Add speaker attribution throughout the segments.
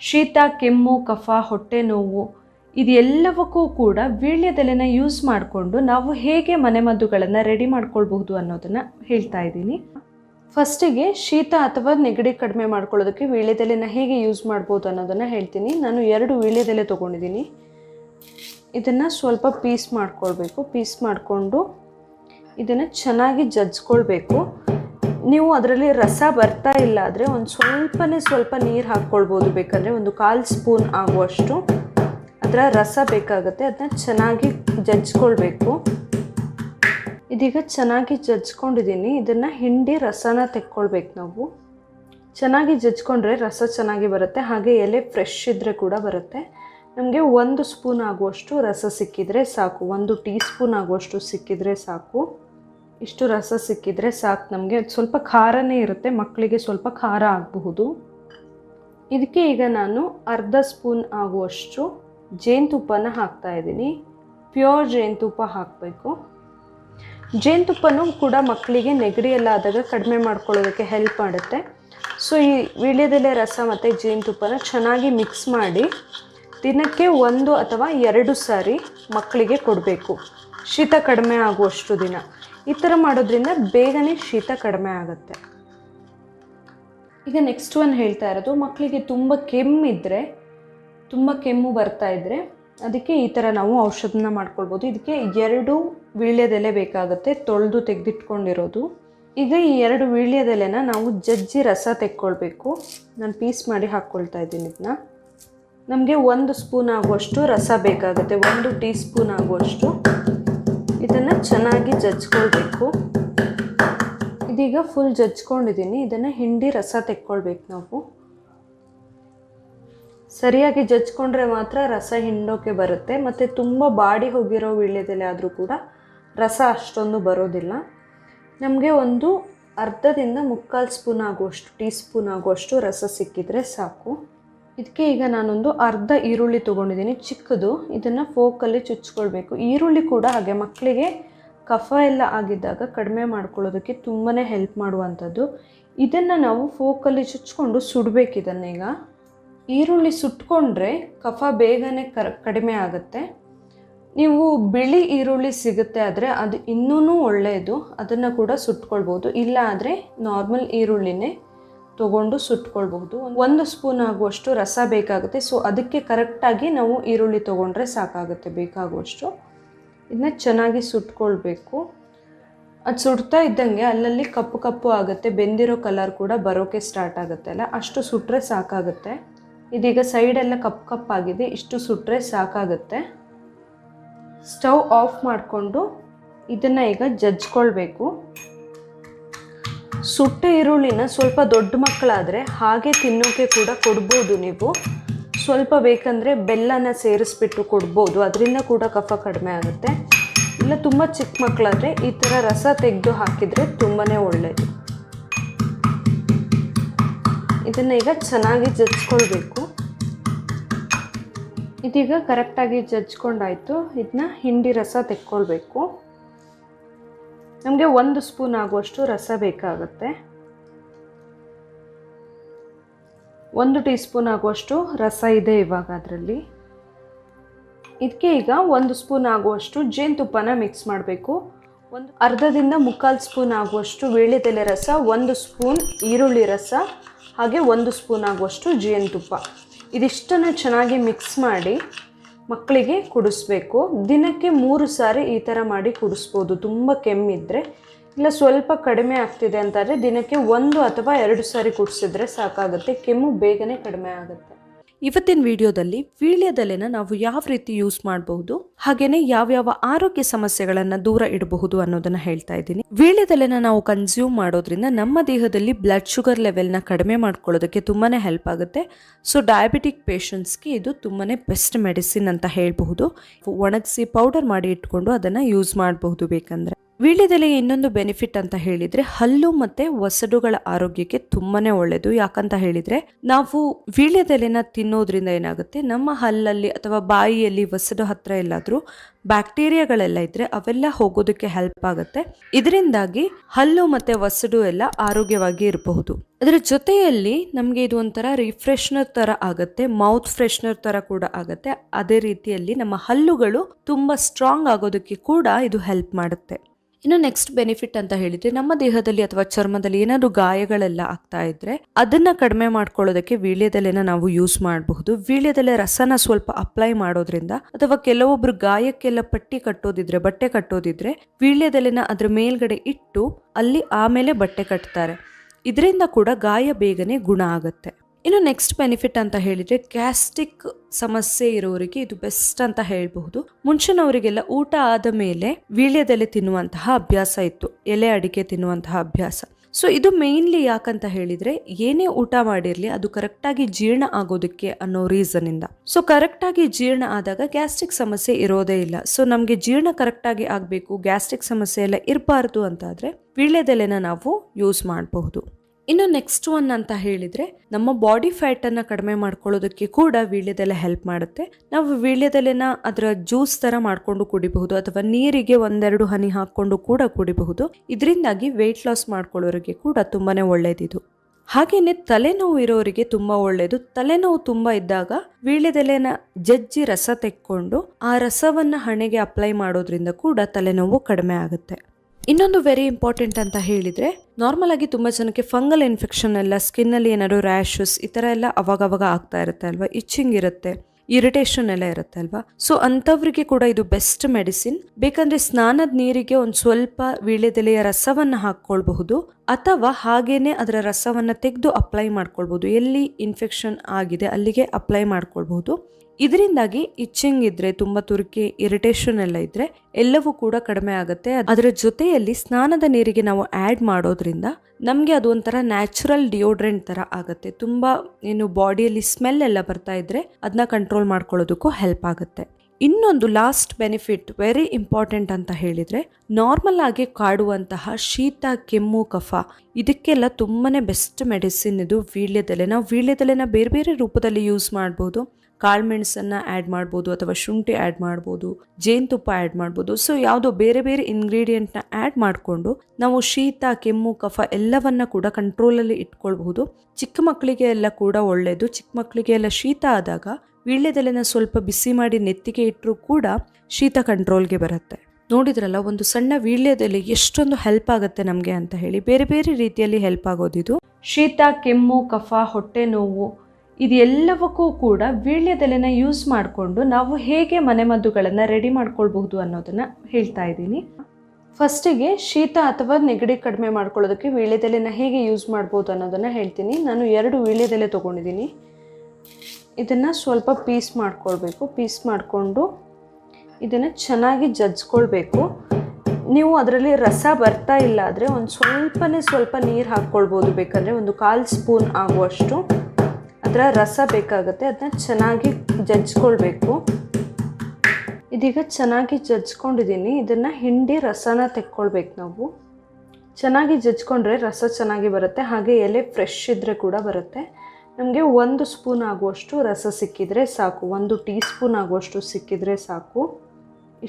Speaker 1: ಶೀತ, ಕೆಮ್ಮು, ಕಫ, ಹೊಟ್ಟೆ ನೋವು ಇದೆಲ್ಲವಕ್ಕೂ ಕೂಡ ವೀಳ್ಯದೆಲೆನ ಯೂಸ್ ಮಾಡಿಕೊಂಡು ನಾವು ಹೇಗೆ ಮನೆಮದ್ದುಗಳನ್ನು ರೆಡಿ ಮಾಡ್ಕೊಳ್ಬಹುದು ಅನ್ನೋದನ್ನು ಹೇಳ್ತಾ ಇದ್ದೀನಿ. ಫಸ್ಟಿಗೆ ಶೀತ ಅಥವಾ ನೆಗಡಿ ಕಡಿಮೆ ಮಾಡ್ಕೊಳ್ಳೋದಕ್ಕೆ ವೀಳ್ಯದೆಲೆನ ಹೇಗೆ ಯೂಸ್ ಮಾಡ್ಬೋದು ಅನ್ನೋದನ್ನು ಹೇಳ್ತೀನಿ. ನಾನು ಎರಡು ವೀಳ್ಯದೆಲೆ ತೊಗೊಂಡಿದ್ದೀನಿ. ಇದನ್ನು ಸ್ವಲ್ಪ ಪೀಸ್ ಮಾಡ್ಕೊಳ್ಬೇಕು. ಪೀಸ್ ಮಾಡಿಕೊಂಡು ಇದನ್ನು ಚೆನ್ನಾಗಿ ಜಜ್ಕೊಳ್ಬೇಕು ನೀವು ಅದರಲ್ಲಿ ರಸ ಬರ್ತಾ ಇಲ್ಲ ಆದರೆ ಒಂದು ಸ್ವಲ್ಪನೇ ಸ್ವಲ್ಪ ನೀರು ಹಾಕ್ಕೊಳ್ಬೋದು. ಬೇಕಂದರೆ ಒಂದು ಕಾಲು ಸ್ಪೂನ್ ಆಗುವಷ್ಟು ಅದರ ರಸ ಬೇಕಾಗುತ್ತೆ ಅದನ್ನ ಚೆನ್ನಾಗಿ ಜಜ್ಕೊಳ್ಬೇಕು ಇದೀಗ ಚೆನ್ನಾಗಿ ಜಜ್ಕೊಂಡಿದ್ದೀನಿ ಇದನ್ನು ಹಿಂಡಿ ರಸನ ತೆಕ್ಕೊಳ್ಬೇಕು ನಾವು. ಚೆನ್ನಾಗಿ ಜಜ್ಕೊಂಡ್ರೆ ರಸ ಚೆನ್ನಾಗಿ ಬರುತ್ತೆ, ಹಾಗೆ ಎಲೆ ಫ್ರೆಶ್ ಇದ್ದರೆ ಕೂಡ ಬರುತ್ತೆ. ನಮಗೆ ಒಂದು ಸ್ಪೂನ್ ಆಗುವಷ್ಟು ರಸ ಸಿಕ್ಕಿದರೆ ಸಾಕು. ಒಂದು ಟೀ ಸ್ಪೂನ್ ಆಗುವಷ್ಟು ಸಿಕ್ಕಿದರೆ ಸಾಕು. ಇಷ್ಟು ರಸ ಸಿಕ್ಕಿದರೆ ಸಾಕು. ನಮಗೆ ಸ್ವಲ್ಪ ಖಾರನೇ ಇರುತ್ತೆ. ಮಕ್ಕಳಿಗೆ ಸ್ವಲ್ಪ ಖಾರ ಆಗಬಹುದು. ಇದಕ್ಕೆ ಈಗ ನಾನು ಅರ್ಧ ಸ್ಪೂನ್ ಆಗುವಷ್ಟು ಜೇನುತುಪ್ಪನ ಹಾಕ್ತಾ ಇದ್ದೀನಿ. ಪ್ಯೂರ್ ಜೇನುತುಪ್ಪ ಹಾಕಬೇಕು. ಜೇನುತುಪ್ಪನೂ ಕೂಡ ಮಕ್ಕಳಿಗೆ ನೆಗಡಿ ಎಲ್ಲ ಆದಾಗ ಕಡಿಮೆ ಮಾಡ್ಕೊಳ್ಳೋದಕ್ಕೆ ಹೆಲ್ಪ್ ಮಾಡುತ್ತೆ. ಸೊ ಈ ವೀಳ್ಯದೆಲೆ ರಸ ಮತ್ತು ಜೇನುತುಪ್ಪನ ಚೆನ್ನಾಗಿ ಮಿಕ್ಸ್ ಮಾಡಿ ದಿನಕ್ಕೆ ಒಂದು ಅಥವಾ ಎರಡು ಸಾರಿ ಮಕ್ಕಳಿಗೆ ಕೊಡಬೇಕು. ಶೀತ ಕಡಿಮೆ ಆಗುವಷ್ಟು ದಿನ. ಈ ಥರ ಮಾಡೋದ್ರಿಂದ ಬೇಗನೆ ಶೀತ ಕಡಿಮೆ ಆಗುತ್ತೆ. ಈಗ ನೆಕ್ಸ್ಟ್ ಒನ್ ಹೇಳ್ತಾ ಇರೋದು, ಮಕ್ಕಳಿಗೆ ತುಂಬ ಕೆಮ್ಮಿದ್ರೆ ತುಂಬ ಕೆಮ್ಮು ಬರ್ತಾ ಇದ್ದರೆ ಅದಕ್ಕೆ ಈ ಥರ ನಾವು ಔಷಧನ ಮಾಡ್ಕೊಳ್ಬೋದು. ಇದಕ್ಕೆ ಎರಡು ವೀಳ್ಯದೆಲೆ ಬೇಕಾಗುತ್ತೆ ತೊಳೆದು ತೆಗೆದಿಟ್ಕೊಂಡಿರೋದು. ಈಗ ಈ ಎರಡು ವೀಳ್ಯದೆಲೆನ ನಾವು ಜಜ್ಜಿ ರಸ ತೆಕ್ಕೊಳ್ಬೇಕು. ನಾನು ಪೀಸ್ ಮಾಡಿ ಹಾಕ್ಕೊಳ್ತಾ ಇದ್ದೀನಿ ಇದನ್ನ ನಮಗೆ ಒಂದು ಸ್ಪೂನ್ ಆಗುವಷ್ಟು ರಸ ಬೇಕಾಗುತ್ತೆ, ಒಂದು ಟೀ ಸ್ಪೂನ್ ಆಗುವಷ್ಟು. ಇದನ್ನು ಚೆನ್ನಾಗಿ ಜಜ್ಕೊಳ್ಬೇಕು. ಇದೀಗ ಫುಲ್ ಜಜ್ಕೊಂಡಿದ್ದೀನಿ ಇದನ್ನು ಹಿಂಡಿ ರಸ ತೆಕ್ಕೊಳ್ಬೇಕು ನಾವು. ಸರಿಯಾಗಿ ಜಜ್ಕೊಂಡ್ರೆ ಮಾತ್ರ ರಸ ಹಿಂಡೋಕೆ ಬರುತ್ತೆ, ಮತ್ತು ತುಂಬ ಬಾಡಿ ಹೋಗಿರೋ ವೀಳ್ಯದೆಲೆ ಆದರೂ ಕೂಡ ರಸ ಅಷ್ಟೊಂದು ಬರೋದಿಲ್ಲ. ನಮಗೆ ಒಂದು ಅರ್ಧದಿಂದ ಮುಕ್ಕಾಲು ಸ್ಪೂನ್ ಆಗುವಷ್ಟು ಟೀ ಸ್ಪೂನ್ ಆಗುವಷ್ಟು ರಸ ಸಿಕ್ಕಿದರೆ ಸಾಕು. ಇದಕ್ಕೆ ಈಗ ನಾನೊಂದು ಅರ್ಧ ಈರುಳ್ಳಿ ತೊಗೊಂಡಿದ್ದೀನಿ, ಚಿಕ್ಕದು. ಇದನ್ನು ಫೋಕಲ್ಲಿ ಚುಚ್ಕೊಳ್ಬೇಕು. ಈರುಳ್ಳಿ ಕೂಡ ಹಾಗೆ ಮಕ್ಕಳಿಗೆ ಕಫ ಎಲ್ಲ ಆಗಿದ್ದಾಗ ಕಡಿಮೆ ಮಾಡ್ಕೊಳ್ಳೋದಕ್ಕೆ ತುಂಬಾ ಹೆಲ್ಪ್ ಮಾಡುವಂಥದ್ದು. ಇದನ್ನು ನಾವು ಫೋಕಲ್ಲಿ ಚುಚ್ಕೊಂಡು ಸುಡಬೇಕು ಇದನ್ನೀಗ ಈರುಳ್ಳಿ ಸುಟ್ಕೊಂಡ್ರೆ ಕಫ ಬೇಗನೆ ಕರ್, ಕಡಿಮೆ ಆಗುತ್ತೆ. ನೀವು ಬಿಳಿ ಈರುಳ್ಳಿ ಸಿಗುತ್ತೆ ಆದರೆ ಅದು ಇನ್ನೂ ಒಳ್ಳೆಯದು. ಅದನ್ನು ಕೂಡ ಸುಟ್ಕೊಳ್ಬೋದು. ಇಲ್ಲ ಆದರೆ ನಾರ್ಮಲ್ ಈರುಳ್ಳಿನೇ ತೊಗೊಂಡು ಸುಟ್ಕೊಳ್ಬಹುದು. ಒಂದು ಸ್ಪೂನ್ ಆಗುವಷ್ಟು ರಸ ಬೇಕಾಗುತ್ತೆ. ಸೊ ಅದಕ್ಕೆ ಕರೆಕ್ಟಾಗಿ ನಾವು ಈರುಳ್ಳಿ ತೊಗೊಂಡ್ರೆ ಸಾಕಾಗುತ್ತೆ ಬೇಕಾಗುವಷ್ಟು. ಇದನ್ನ ಚೆನ್ನಾಗಿ ಸುಟ್ಕೊಳ್ಬೇಕು. ಅದು ಸುಡ್ತಾ ಇದ್ದಂಗೆ ಅಲ್ಲಲ್ಲಿ ಕಪ್ಪು ಕಪ್ಪು ಆಗುತ್ತೆ. ಬೆಂದಿರೋ ಕಲರ್ ಕೂಡ ಬರೋಕ್ಕೆ ಸ್ಟಾರ್ಟ್ ಆಗುತ್ತೆ ಅಲ್ಲ? ಅಷ್ಟು ಸುಟ್ಟರೆ ಸಾಕಾಗುತ್ತೆ. ಇದೀಗ ಸೈಡೆಲ್ಲ ಕಪ್ಪು ಕಪ್ಪಾಗಿದೆ ಇಷ್ಟು ಸುಟ್ಟರೆ ಸಾಕಾಗುತ್ತೆ. ಸ್ಟವ್ ಆಫ್ ಮಾಡಿಕೊಂಡು ಇದನ್ನು ಈಗ ಜಜ್ಕೊಳ್ಬೇಕು ಸುಟ್ಟ ಈರುಳ್ಳಿನ ಸ್ವಲ್ಪ ದೊಡ್ಡ ಮಕ್ಕಳಾದರೆ ಹಾಗೆ ತಿನ್ನೋಕೆ ಕೂಡ ಕೊಡ್ಬೋದು ನೀವು. ಸ್ವಲ್ಪ ಬೇಕಂದರೆ ಬೆಲ್ಲನ ಸೇರಿಸ್ಬಿಟ್ಟು ಕೊಡ್ಬೋದು. ಅದರಿಂದ ಕೂಡ ಕಫ ಕಡಿಮೆ ಆಗುತ್ತೆ. ಇಲ್ಲ, ತುಂಬ ಚಿಕ್ಕ ಮಕ್ಕಳಾದರೆ ಈ ಥರ ರಸ ತೆಗೆದು ಹಾಕಿದರೆ ತುಂಬಾ ಒಳ್ಳೆಯದು ಇದನ್ನು ಈಗ ಚೆನ್ನಾಗಿ ಜಜ್ಕೊಳ್ಬೇಕು. ಇದೀಗ ಕರೆಕ್ಟಾಗಿ ಜಜ್ಕೊಂಡಾಯಿತು. ಇದನ್ನ ಹಿಂಡಿ ರಸ ತೆಕ್ಕೊಳ್ಬೇಕು. ನಮಗೆ ಒಂದು ಸ್ಪೂನ್ ಆಗುವಷ್ಟು ರಸ ಬೇಕಾಗುತ್ತೆ. ಒಂದು ಟೀ ಸ್ಪೂನ್ ಆಗುವಷ್ಟು ರಸ ಇದೆ ಇವಾಗ ಅದರಲ್ಲಿ. ಇದಕ್ಕೆ ಈಗ ಒಂದು ಸ್ಪೂನ್ ಆಗುವಷ್ಟು ಜೇನುತುಪ್ಪನ ಮಿಕ್ಸ್ ಮಾಡಬೇಕು. ಒಂದು ಅರ್ಧದಿಂದ ಮುಕ್ಕಾಲು ಸ್ಪೂನ್ ಆಗುವಷ್ಟು ವೀಳ್ಯದೆಲೆ ರಸ, ಒಂದು ಸ್ಪೂನ್ ಈರುಳ್ಳಿ ರಸ, ಹಾಗೆ ಒಂದು ಸ್ಪೂನ್ ಆಗುವಷ್ಟು ಜೇನುತುಪ್ಪ. ಇದಿಷ್ಟನ್ನು ಚೆನ್ನಾಗಿ ಮಿಕ್ಸ್ ಮಾಡಿ ಮಕ್ಕಳಿಗೆ ಕುಡಿಸ್ಬೇಕು. ದಿನಕ್ಕೆ ಮೂರು ಸಾರಿ ಈ ಥರ ಮಾಡಿ ಕುಡಿಸ್ಬೋದು. ತುಂಬ ಕೆಮ್ಮಿದ್ರೆ, ಇಲ್ಲ ಸ್ವಲ್ಪ ಕಡಿಮೆ ಆಗ್ತಿದೆ ಅಂತಂದರೆ ದಿನಕ್ಕೆ ಒಂದು ಅಥವಾ ಎರಡು ಸಾರಿ ಕುಡಿಸಿದ್ರೆ ಸಾಕಾಗುತ್ತೆ. ಕೆಮ್ಮು ಬೇಗನೆ ಕಡಿಮೆ ಆಗುತ್ತೆ.
Speaker 2: ಇವತ್ತಿನ ವಿಡಿಯೋದಲ್ಲಿ ವೀಳ್ಯದೆಲೆನ ನಾವು ಯಾವ ರೀತಿ ಯೂಸ್ ಮಾಡಬಹುದು, ಹಾಗೇನೆ ಯಾವ್ಯಾವ ಆರೋಗ್ಯ ಸಮಸ್ಯೆಗಳನ್ನ ದೂರ ಇಡಬಹುದು ಅನ್ನೋದನ್ನ ಹೇಳ್ತಾ ಇದ್ದೀನಿ. ವೀಳ್ಯದೆಲೆನ ನಾವು ಕನ್ಸ್ಯೂಮ್ ಮಾಡೋದ್ರಿಂದ ನಮ್ಮ ದೇಹದಲ್ಲಿ ಬ್ಲಡ್ ಶುಗರ್ ಲೆವೆಲ್ನ ಕಡಿಮೆ ಮಾಡ್ಕೊಳ್ಳೋದಕ್ಕೆ ತುಂಬಾನೇ ಹೆಲ್ಪ್ ಆಗುತ್ತೆ. ಸೊ ಡಯಾಬಿಟಿಕ್ ಪೇಷಂಟ್ಸ್ಗೆ ಇದು ತುಂಬಾನೇ ಬೆಸ್ಟ್ ಮೆಡಿಸಿನ್ ಅಂತ ಹೇಳಬಹುದು. ಒಣಗಿಸಿ ಪೌಡರ್ ಮಾಡಿ ಇಟ್ಕೊಂಡು ಅದನ್ನ ಯೂಸ್ ಮಾಡಬಹುದು ಬೇಕಂದ್ರೆ. ವೀಳ್ಯದೆಲೆಯ ಇನ್ನೊಂದು ಬೆನಿಫಿಟ್ ಅಂತ ಹೇಳಿದ್ರೆ ಹಲ್ಲು ಮತ್ತೆ ಒಸಡುಗಳ ಆರೋಗ್ಯಕ್ಕೆ ತುಂಬಾನೇ ಒಳ್ಳೆಯದು ಯಾಕಂತ ಹೇಳಿದ್ರೆ ನಾವು ವೀಳ್ಯದೆಲೆನ ತಿನ್ನೋದ್ರಿಂದ ಏನಾಗುತ್ತೆ? ನಮ್ಮ ಹಲ್ಲಲ್ಲಿ ಅಥವಾ ಬಾಯಿಯಲ್ಲಿ ಒಸಡು ಹತ್ರ ಎಲ್ಲಾದರೂ ಬ್ಯಾಕ್ಟೀರಿಯಾಗಳೆಲ್ಲ ಇದ್ರೆ ಅವೆಲ್ಲ ಹೋಗೋದಕ್ಕೆ ಹೆಲ್ಪ್ ಆಗುತ್ತೆ. ಇದರಿಂದಾಗಿ ಹಲ್ಲು ಮತ್ತೆ ಒಸಡು ಎಲ್ಲ ಆರೋಗ್ಯವಾಗಿ ಇರಬಹುದು. ಅದರ ಜೊತೆಯಲ್ಲಿ ನಮಗೆ ಇದು ಒಂಥರ ರಿಫ್ರೆಶ್ನರ್ ತರ ಆಗುತ್ತೆ ಮೌತ್ ಫ್ರೆಶ್ನರ್ ತರ ಕೂಡ ಆಗುತ್ತೆ. ಅದೇ ರೀತಿಯಲ್ಲಿ ನಮ್ಮ ಹಲ್ಲುಗಳು ತುಂಬಾ ಸ್ಟ್ರಾಂಗ್ ಆಗೋದಕ್ಕೆ ಕೂಡ ಇದು ಹೆಲ್ಪ್ ಮಾಡುತ್ತೆ. ಇನ್ನು ನೆಕ್ಸ್ಟ್ ಬೆನಿಫಿಟ್ ಅಂತ ಹೇಳಿದ್ರೆ ನಮ್ಮ ದೇಹದಲ್ಲಿ ಅಥವಾ ಚರ್ಮದಲ್ಲಿ ಏನಾದ್ರು ಗಾಯಗಳೆಲ್ಲ ಆಗ್ತಾ ಇದ್ರೆ ಅದನ್ನ ಕಡಿಮೆ ಮಾಡ್ಕೊಳ್ಳೋದಕ್ಕೆ ವೀಳ್ಯದೆಲೆನ ನಾವು ಯೂಸ್ ಮಾಡಬಹುದು. ವೀಳ್ಯದೆಲೆ ರಸನ ಸ್ವಲ್ಪ ಅಪ್ಲೈ ಮಾಡೋದ್ರಿಂದ ಅಥವಾ ಕೆಲವೊಬ್ರು ಗಾಯಕ್ಕೆಲ್ಲ ಪಟ್ಟಿ ಕಟ್ಟೋದಿದ್ರೆ, ಬಟ್ಟೆ ಕಟ್ಟೋದಿದ್ರೆ ವೀಳ್ಯದೆಲೆನ ಅದ್ರ ಮೇಲ್ಗಡೆ ಇಟ್ಟು ಅಲ್ಲಿ ಆಮೇಲೆ ಬಟ್ಟೆ ಕಟ್ತಾರೆ. ಇದರಿಂದ ಕೂಡ ಗಾಯ ಬೇಗನೆ ಗುಣ ಆಗುತ್ತೆ. ಇನ್ನು ನೆಕ್ಸ್ಟ್ ಬೆನಿಫಿಟ್ ಅಂತ ಹೇಳಿದ್ರೆ ಗ್ಯಾಸ್ಟ್ರಿಕ್ ಸಮಸ್ಯೆ ಇರೋರಿಗೆ ಇದು ಬೆಸ್ಟ್ ಅಂತ ಹೇಳಬಹುದು. ಮುಂಚಿನವರಿಗೆಲ್ಲ ಊಟ ಆದ ಮೇಲೆ ವೀಳ್ಯದೆಲೆ ತಿನ್ನುವಂತಹ ಅಭ್ಯಾಸ ಇತ್ತು. ಎಲೆ ಅಡಿಕೆ ತಿನ್ನುವಂತಹ ಅಭ್ಯಾಸ. ಸೊ ಇದು ಮೇನ್ಲಿ ಯಾಕಂತ ಹೇಳಿದ್ರೆ ಏನೇ ಊಟ ಮಾಡಿರಲಿ ಅದು ಕರೆಕ್ಟಾಗಿ ಜೀರ್ಣ ಆಗೋದಕ್ಕೆ ಅನ್ನೋ ರೀಸನ್ ಇಂದ. ಸೊ ಕರೆಕ್ಟಾಗಿ ಜೀರ್ಣ ಆದಾಗ ಗ್ಯಾಸ್ಟ್ರಿಕ್ ಸಮಸ್ಯೆ ಇರೋದೇ ಇಲ್ಲ. ಸೊ ನಮಗೆ ಜೀರ್ಣ ಕರೆಕ್ಟಾಗಿ ಆಗಬೇಕು ಗ್ಯಾಸ್ಟ್ರಿಕ್ ಸಮಸ್ಯೆ ಎಲ್ಲ ಇರಬಾರ್ದು ಅಂತಾದರೆ ವೀಳ್ಯದೆಲೆನ ನಾವು ಯೂಸ್ ಮಾಡಬಹುದು. ಇನ್ನು ನೆಕ್ಸ್ಟ್ ಒನ್ ಅಂತ ಹೇಳಿದ್ರೆ, ನಮ್ಮ ಬಾಡಿ ಫ್ಯಾಟ್ ಅನ್ನ ಕಡಿಮೆ ಮಾಡ್ಕೊಳ್ಳೋದಕ್ಕೆ ಕೂಡ ವೀಳ್ಯದೆಲೆ ಹೆಲ್ಪ್ ಮಾಡುತ್ತೆ. ನಾವು ವೀಳ್ಯದೆಲೆನ ಅದರ ಜ್ಯೂಸ್ ತರ ಮಾಡ್ಕೊಂಡು ಕುಡಿಬಹುದು, ಅಥವಾ ನೀರಿಗೆ ಒಂದೆರಡು ಹನಿ ಹಾಕ್ಕೊಂಡು ಕೂಡ ಕುಡಿಬಹುದು. ಇದರಿಂದಾಗಿ ವೆಯ್ಟ್ ಲಾಸ್ ಮಾಡ್ಕೊಳ್ಳೋರಿಗೆ ಕೂಡ ತುಂಬಾನೇ ಒಳ್ಳೆಯದಿದು ಹಾಗೆಯೇ ತಲೆನೋವು ಇರೋರಿಗೆ ತುಂಬಾ ಒಳ್ಳೆಯದು ತಲೆನೋವು ತುಂಬಾ ಇದ್ದಾಗ ವೀಳ್ಯದೆಲೆನ ಜಜ್ಜಿ ರಸ ತೆಕ್ಕೊಂಡು ಆ ರಸವನ್ನ ಹಣೆಗೆ ಅಪ್ಲೈ ಮಾಡೋದ್ರಿಂದ ಕೂಡ ತಲೆನೋವು ಕಡಿಮೆ ಆಗುತ್ತೆ. ಇನ್ನೊಂದು ವೆರಿ ಇಂಪಾರ್ಟೆಂಟ್ ಅಂತ ಹೇಳಿದ್ರೆ ನಾರ್ಮಲ್ ಆಗಿ ತುಂಬಾ ಜನಕ್ಕೆ ಫಂಗಲ್ ಇನ್ಫೆಕ್ಷನ್ ಎಲ್ಲ ಸ್ಕಿನ್ ಅಲ್ಲಿ ಏನಾದ್ರು ರ್ಯಾಶಸ್ ಈ ತರ ಎಲ್ಲ ಅವಾಗವಾಗ ಅವಾಗ ಆಗ್ತಾ ಇರುತ್ತೆ ಅಲ್ವಾ? ಇಚ್ಚಿಂಗ್ ಇರುತ್ತೆ ಇರಿಟೇಷನ್ ಎಲ್ಲ ಇರುತ್ತೆ ಅಲ್ವಾ? ಸೊ ಅಂಥವ್ರಿಗೆ ಕೂಡ ಇದು ಬೆಸ್ಟ್ ಮೆಡಿಸಿನ್ ಬೇಕಂದ್ರೆ ಸ್ನಾನದ ನೀರಿಗೆ ಒಂದು ಸ್ವಲ್ಪ ವೀಳ್ಯದೆಲೆಯ ರಸವನ್ನ ಹಾಕ್ಕೊಳ್ಬಹುದು, ಅಥವಾ ಹಾಗೇನೆ ಅದರ ರಸವನ್ನ ತೆಗೆದು ಅಪ್ಲೈ ಮಾಡ್ಕೊಳ್ಬಹುದು. ಎಲ್ಲಿ ಇನ್ಫೆಕ್ಷನ್ ಆಗಿದೆ ಅಲ್ಲಿಗೆ ಅಪ್ಲೈ ಮಾಡ್ಕೊಳ್ಬಹುದು. ಇದರಿಂದಾಗಿ ಇಚ್ಚಿಂಗ್ ಇದ್ರೆ, ತುಂಬಾ ತುರಿಕೆ ಇರಿಟೇಷನ್ ಎಲ್ಲ ಇದ್ರೆ ಎಲ್ಲವೂ ಕೂಡ ಕಡಿಮೆ ಆಗುತ್ತೆ. ಅದರ ಜೊತೆಯಲ್ಲಿ ಸ್ನಾನದ ನೀರಿಗೆ ನಾವು ಆ್ಯಡ್ ಮಾಡೋದ್ರಿಂದ ನಮಗೆ ಅದು ಒಂಥರ ನ್ಯಾಚುರಲ್ ಡಿಯೋಡ್ರೆಂಟ್ ತರ ಆಗುತ್ತೆ. ತುಂಬಾ ಏನು ಬಾಡಿಯಲ್ಲಿ ಸ್ಮೆಲ್ ಎಲ್ಲ ಬರ್ತಾ ಇದ್ರೆ ಅದನ್ನ ಕಂಟ್ರೋಲ್ ಮಾಡ್ಕೊಳ್ಳೋದಕ್ಕೂ ಹೆಲ್ಪ್ ಆಗುತ್ತೆ. ಇನ್ನೊಂದು ಲಾಸ್ಟ್ ಬೆನಿಫಿಟ್ ವೆರಿ ಇಂಪಾರ್ಟೆಂಟ್ ಅಂತ ಹೇಳಿದ್ರೆ ನಾರ್ಮಲ್ ಆಗಿ ಕಾಡುವಂತಹ ಶೀತ, ಕೆಮ್ಮು, ಕಫ ಇದಕ್ಕೆಲ್ಲ ತುಂಬಾನೇ ಬೆಸ್ಟ್ ಮೆಡಿಸಿನ್ ಇದು ವೀಳ್ಯದೆಲೆ. ನಾವು ವೀಳ್ಯದೆಲೆನ ಬೇರೆ ಬೇರೆ ರೂಪದಲ್ಲಿ ಯೂಸ್ ಮಾಡ್ಬೋದು. ಕಾಳುಮೆಣಸನ್ನು ಆ್ಯಡ್ ಮಾಡ್ಬೋದು ಅಥವಾ ಶುಂಠಿ ಆ್ಯಡ್ ಮಾಡ್ಬೋದು, ಜೇನುತುಪ್ಪ ಆ್ಯಡ್ ಮಾಡ್ಬೋದು. ಸೊ ಯಾವುದೋ ಬೇರೆ ಬೇರೆ ಇಂಗ್ರೀಡಿಯೆಂಟ್ನ ಆ್ಯಡ್ ಮಾಡಿಕೊಂಡು ನಾವು ಶೀತ, ಕೆಮ್ಮು, ಕಫ ಎಲ್ಲವನ್ನ ಕೂಡ ಕಂಟ್ರೋಲಲ್ಲಿ ಇಟ್ಕೊಳ್ಬಹುದು. ಚಿಕ್ಕ ಮಕ್ಕಳಿಗೆ ಎಲ್ಲ ಕೂಡ ಒಳ್ಳೆಯದು ಚಿಕ್ಕ ಮಕ್ಕಳಿಗೆ ಎಲ್ಲ ಶೀತ ಆದಾಗ ವೀಳ್ಯದೆಲೆನ ಸ್ವಲ್ಪ ಬಿಸಿ ಮಾಡಿ ನೆತ್ತಿಗೆ ಇಟ್ಟರೂ ಕೂಡ ಶೀತ ಕಂಟ್ರೋಲ್ಗೆ ಬರುತ್ತೆ. ನೋಡಿದ್ರಲ್ಲ, ಒಂದು ಸಣ್ಣ ವೀಳ್ಯದೆಲೆ ಎಷ್ಟೊಂದು ಹೆಲ್ಪ್ ಆಗುತ್ತೆ ನಮಗೆ ಅಂತ ಹೇಳಿ. ಬೇರೆ ಬೇರೆ ರೀತಿಯಲ್ಲಿ ಹೆಲ್ಪ್ ಆಗೋದಿದು.
Speaker 1: ಶೀತ, ಕೆಮ್ಮು, ಕಫ, ಹೊಟ್ಟೆ ನೋವು ಇದೆಲ್ಲವಕ್ಕೂ ಕೂಡ ವೀಳ್ಯದೆಲೆನ ಯೂಸ್ ಮಾಡಿಕೊಂಡು ನಾವು ಹೇಗೆ ಮನೆಮದ್ದುಗಳನ್ನು ರೆಡಿ ಮಾಡ್ಕೊಳ್ಬಹುದು ಅನ್ನೋದನ್ನು ಹೇಳ್ತಾ ಇದ್ದೀನಿ. ಫಸ್ಟಿಗೆ ಶೀತ ಅಥವಾ ನೆಗಡಿ ಕಡಿಮೆ ಮಾಡ್ಕೊಳ್ಳೋದಕ್ಕೆ ವೀಳ್ಯದೆಲೆನ ಹೇಗೆ ಯೂಸ್ ಮಾಡ್ಬೋದು ಅನ್ನೋದನ್ನು ಹೇಳ್ತೀನಿ. ನಾನು ಎರಡು ವೀಳ್ಯದೆಲೆ ತೊಗೊಂಡಿದ್ದೀನಿ. ಇದನ್ನು ಸ್ವಲ್ಪ ಪೀಸ್ ಮಾಡ್ಕೊಳ್ಬೇಕು. ಪೀಸ್ ಮಾಡಿಕೊಂಡು ಇದನ್ನು ಚೆನ್ನಾಗಿ ಜಜ್ಕೊಳ್ಬೇಕು. ನೀವು ಅದರಲ್ಲಿ ರಸ ಬರ್ತಾ ಇಲ್ಲ ಆದರೆ ಒಂದು ಸ್ವಲ್ಪನೇ ಸ್ವಲ್ಪ ನೀರು ಹಾಕ್ಕೊಳ್ಬೋದು. ಬೇಕಂದರೆ ಒಂದು ಕಾಲು ಸ್ಪೂನ್ ಆಗುವಷ್ಟು. ಅದರ ರಸ ಬೇಕಾಗುತ್ತೆ, ಅದನ್ನ ಚೆನ್ನಾಗಿ ಜಜ್ಕೊಳ್ಬೇಕು ಇದೀಗ ಚೆನ್ನಾಗಿ ಜಜ್ಕೊಂಡಿದ್ದೀನಿ ಇದನ್ನು ಹಿಂಡಿ ರಸನ ತೆಕ್ಕೊಳ್ಬೇಕು ನಾವು. ಚೆನ್ನಾಗಿ ಜಜ್ಕೊಂಡ್ರೆ ರಸ ಚೆನ್ನಾಗಿ ಬರುತ್ತೆ, ಹಾಗೆ ಎಲೆ ಫ್ರೆಶ್ ಇದ್ದರೆ ಕೂಡ ಬರುತ್ತೆ. ನಮಗೆ ಒಂದು ಸ್ಪೂನ್ ಆಗುವಷ್ಟು ರಸ ಸಿಕ್ಕಿದರೆ ಸಾಕು. ಒಂದು ಟೀ ಸ್ಪೂನ್ ಆಗುವಷ್ಟು ಸಿಕ್ಕಿದರೆ ಸಾಕು.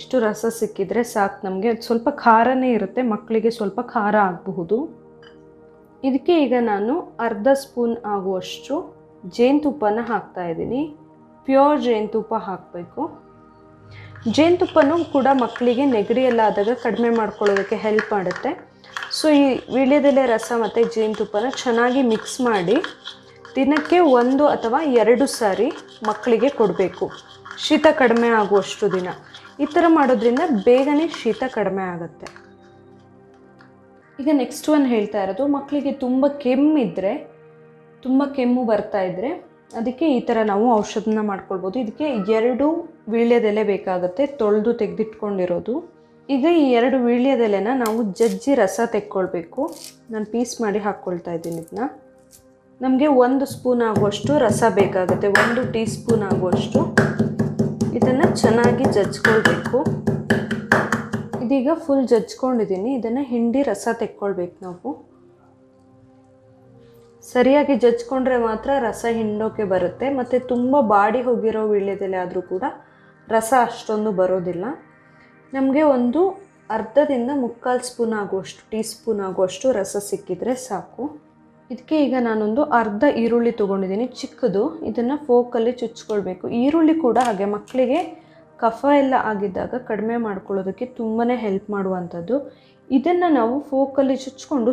Speaker 1: ಇಷ್ಟು ರಸ ಸಿಕ್ಕಿದರೆ ಸಾಕು ನಮಗೆ. ಸ್ವಲ್ಪ ಖಾರನೇ ಇರುತ್ತೆ ಮಕ್ಕಳಿಗೆ ಸ್ವಲ್ಪ ಖಾರ ಆಗಬಹುದು. ಇದಕ್ಕೆ ಈಗ ನಾನು ಅರ್ಧ ಸ್ಪೂನ್ ಆಗುವಷ್ಟು ಜೇನುತುಪ್ಪನ ಹಾಕ್ತಾ ಇದ್ದೀನಿ. ಪ್ಯೂರ್ ಜೇನುತುಪ್ಪ ಹಾಕಬೇಕು. ಜೇನುತುಪ್ಪನೂ ಕೂಡ ಮಕ್ಕಳಿಗೆ ನೆಗಡಿ ಎಲ್ಲ ಆದಾಗ ಕಡಿಮೆ ಮಾಡ್ಕೊಳ್ಳೋದಕ್ಕೆ ಹೆಲ್ಪ್ ಮಾಡುತ್ತೆ. ಸೊ ಈ ವೀಳ್ಯದೆಲೆ ರಸ ಮತ್ತು ಜೇನುತುಪ್ಪನ ಚೆನ್ನಾಗಿ ಮಿಕ್ಸ್ ಮಾಡಿ ದಿನಕ್ಕೆ ಒಂದು ಅಥವಾ ಎರಡು ಸಾರಿ ಮಕ್ಕಳಿಗೆ ಕೊಡಬೇಕು. ಶೀತ ಕಡಿಮೆ ಆಗುವಷ್ಟು ದಿನ. ಈ ಥರ ಮಾಡೋದ್ರಿಂದ ಬೇಗನೆ ಶೀತ ಕಡಿಮೆ ಆಗುತ್ತೆ. ಈಗ ನೆಕ್ಸ್ಟ್ ಒನ್ ಹೇಳ್ತಾ ಇರೋದು, ಮಕ್ಕಳಿಗೆ ತುಂಬ ಕೆಮ್ಮಿದ್ರೆ ತುಂಬ ಕೆಮ್ಮು ಬರ್ತಾ ಇದ್ದರೆ ಅದಕ್ಕೆ ಈ ಥರ ನಾವು ಔಷಧನ ಮಾಡ್ಕೊಳ್ಬೋದು. ಇದಕ್ಕೆ ಎರಡು ವೀಳ್ಯದೆಲೆ ಬೇಕಾಗುತ್ತೆ ತೊಳೆದು ತೆಗೆದಿಟ್ಕೊಂಡಿರೋದು. ಈಗ ಈ ಎರಡು ವೀಳ್ಯದೆಲೆನ ನಾವು ಜಜ್ಜಿ ರಸ ತೆಕ್ಕೊಳ್ಬೇಕು. ನಾನು ಪೀಸ್ ಮಾಡಿ ಹಾಕ್ಕೊಳ್ತಾ ಇದ್ದೀನಿ ಇದನ್ನ ನಮಗೆ ಒಂದು ಸ್ಪೂನ್ ಆಗುವಷ್ಟು ರಸ ಬೇಕಾಗುತ್ತೆ, ಒಂದು ಟೀ ಸ್ಪೂನ್ ಆಗುವಷ್ಟು. ಇದನ್ನು ಚೆನ್ನಾಗಿ ಜಜ್ಕೊಳ್ಬೇಕು. ಇದೀಗ ಫುಲ್ ಜಜ್ಕೊಂಡಿದ್ದೀನಿ. ಇದನ್ನು ಹಿಂಡಿ ರಸ ತೆಕ್ಕೊಳ್ಬೇಕು ನಾವು. ಸರಿಯಾಗಿ ಜಜ್ಕೊಂಡ್ರೆ ಮಾತ್ರ ರಸ ಹಿಂಡೋಕೆ ಬರುತ್ತೆ, ಮತ್ತು ತುಂಬ ಬಾಡಿ ಹೋಗಿರೋ ವೀಳ್ಯದೆಲೆ ಆದರೂ ಕೂಡ ರಸ ಅಷ್ಟೊಂದು ಬರೋದಿಲ್ಲ. ನಮಗೆ ಒಂದು ಅರ್ಧದಿಂದ ಮುಕ್ಕಾಲು ಸ್ಪೂನ್ ಆಗುವಷ್ಟು, ಟೀ ಸ್ಪೂನ್ ಆಗುವಷ್ಟು ರಸ ಸಿಕ್ಕಿದರೆ ಸಾಕು. ಇದಕ್ಕೆ ಈಗ ನಾನೊಂದು ಅರ್ಧ ಈರುಳ್ಳಿ ತೊಗೊಂಡಿದ್ದೀನಿ, ಚಿಕ್ಕದು. ಇದನ್ನು ಫೋಕಲ್ಲಿ ಚುಚ್ಕೊಳ್ಬೇಕು. ಈರುಳ್ಳಿ ಕೂಡ ಹಾಗೆ ಮಕ್ಕಳಿಗೆ ಕಫ ಎಲ್ಲ ಆಗಿದ್ದಾಗ ಕಡಿಮೆ ಮಾಡ್ಕೊಳ್ಳೋದಕ್ಕೆ ತುಂಬಾ ಹೆಲ್ಪ್ ಮಾಡುವಂಥದ್ದು. ಇದನ್ನು ನಾವು ಫೋಕಲ್ಲಿ ಚುಚ್ಕೊಂಡು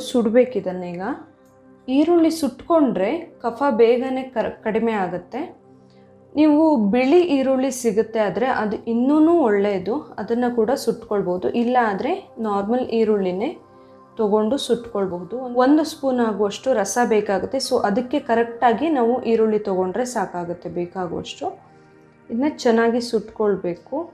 Speaker 1: ಇದನ್ನೀಗ ಈರುಳ್ಳಿ ಸುಟ್ಕೊಂಡ್ರೆ ಕಫ ಬೇಗನೆ ಕರ್, ಕಡಿಮೆ ಆಗುತ್ತೆ. ನೀವು ಬಿಳಿ ಈರುಳ್ಳಿ ಸಿಗುತ್ತೆ ಆದರೆ ಅದು ಇನ್ನೂ ಒಳ್ಳೆಯದು. ಅದನ್ನು ಕೂಡ ಸುಟ್ಕೊಳ್ಬೋದು ಇಲ್ಲ ಆದರೆ ನಾರ್ಮಲ್ ಈರುಳ್ಳಿನೇ ತೊಗೊಂಡು ಸುಟ್ಕೊಳ್ಬಹುದು. ಒಂದು ಸ್ಪೂನ್ ಆಗುವಷ್ಟು ರಸ ಬೇಕಾಗುತ್ತೆ. ಸೊ, ಅದಕ್ಕೆ ಕರೆಕ್ಟಾಗಿ ನಾವು ಈರುಳ್ಳಿ ತೊಗೊಂಡ್ರೆ ಸಾಕಾಗುತ್ತೆ ಬೇಕಾಗುವಷ್ಟು. ಇದನ್ನ ಚೆನ್ನಾಗಿ ಸುಟ್ಕೊಳ್ಬೇಕು.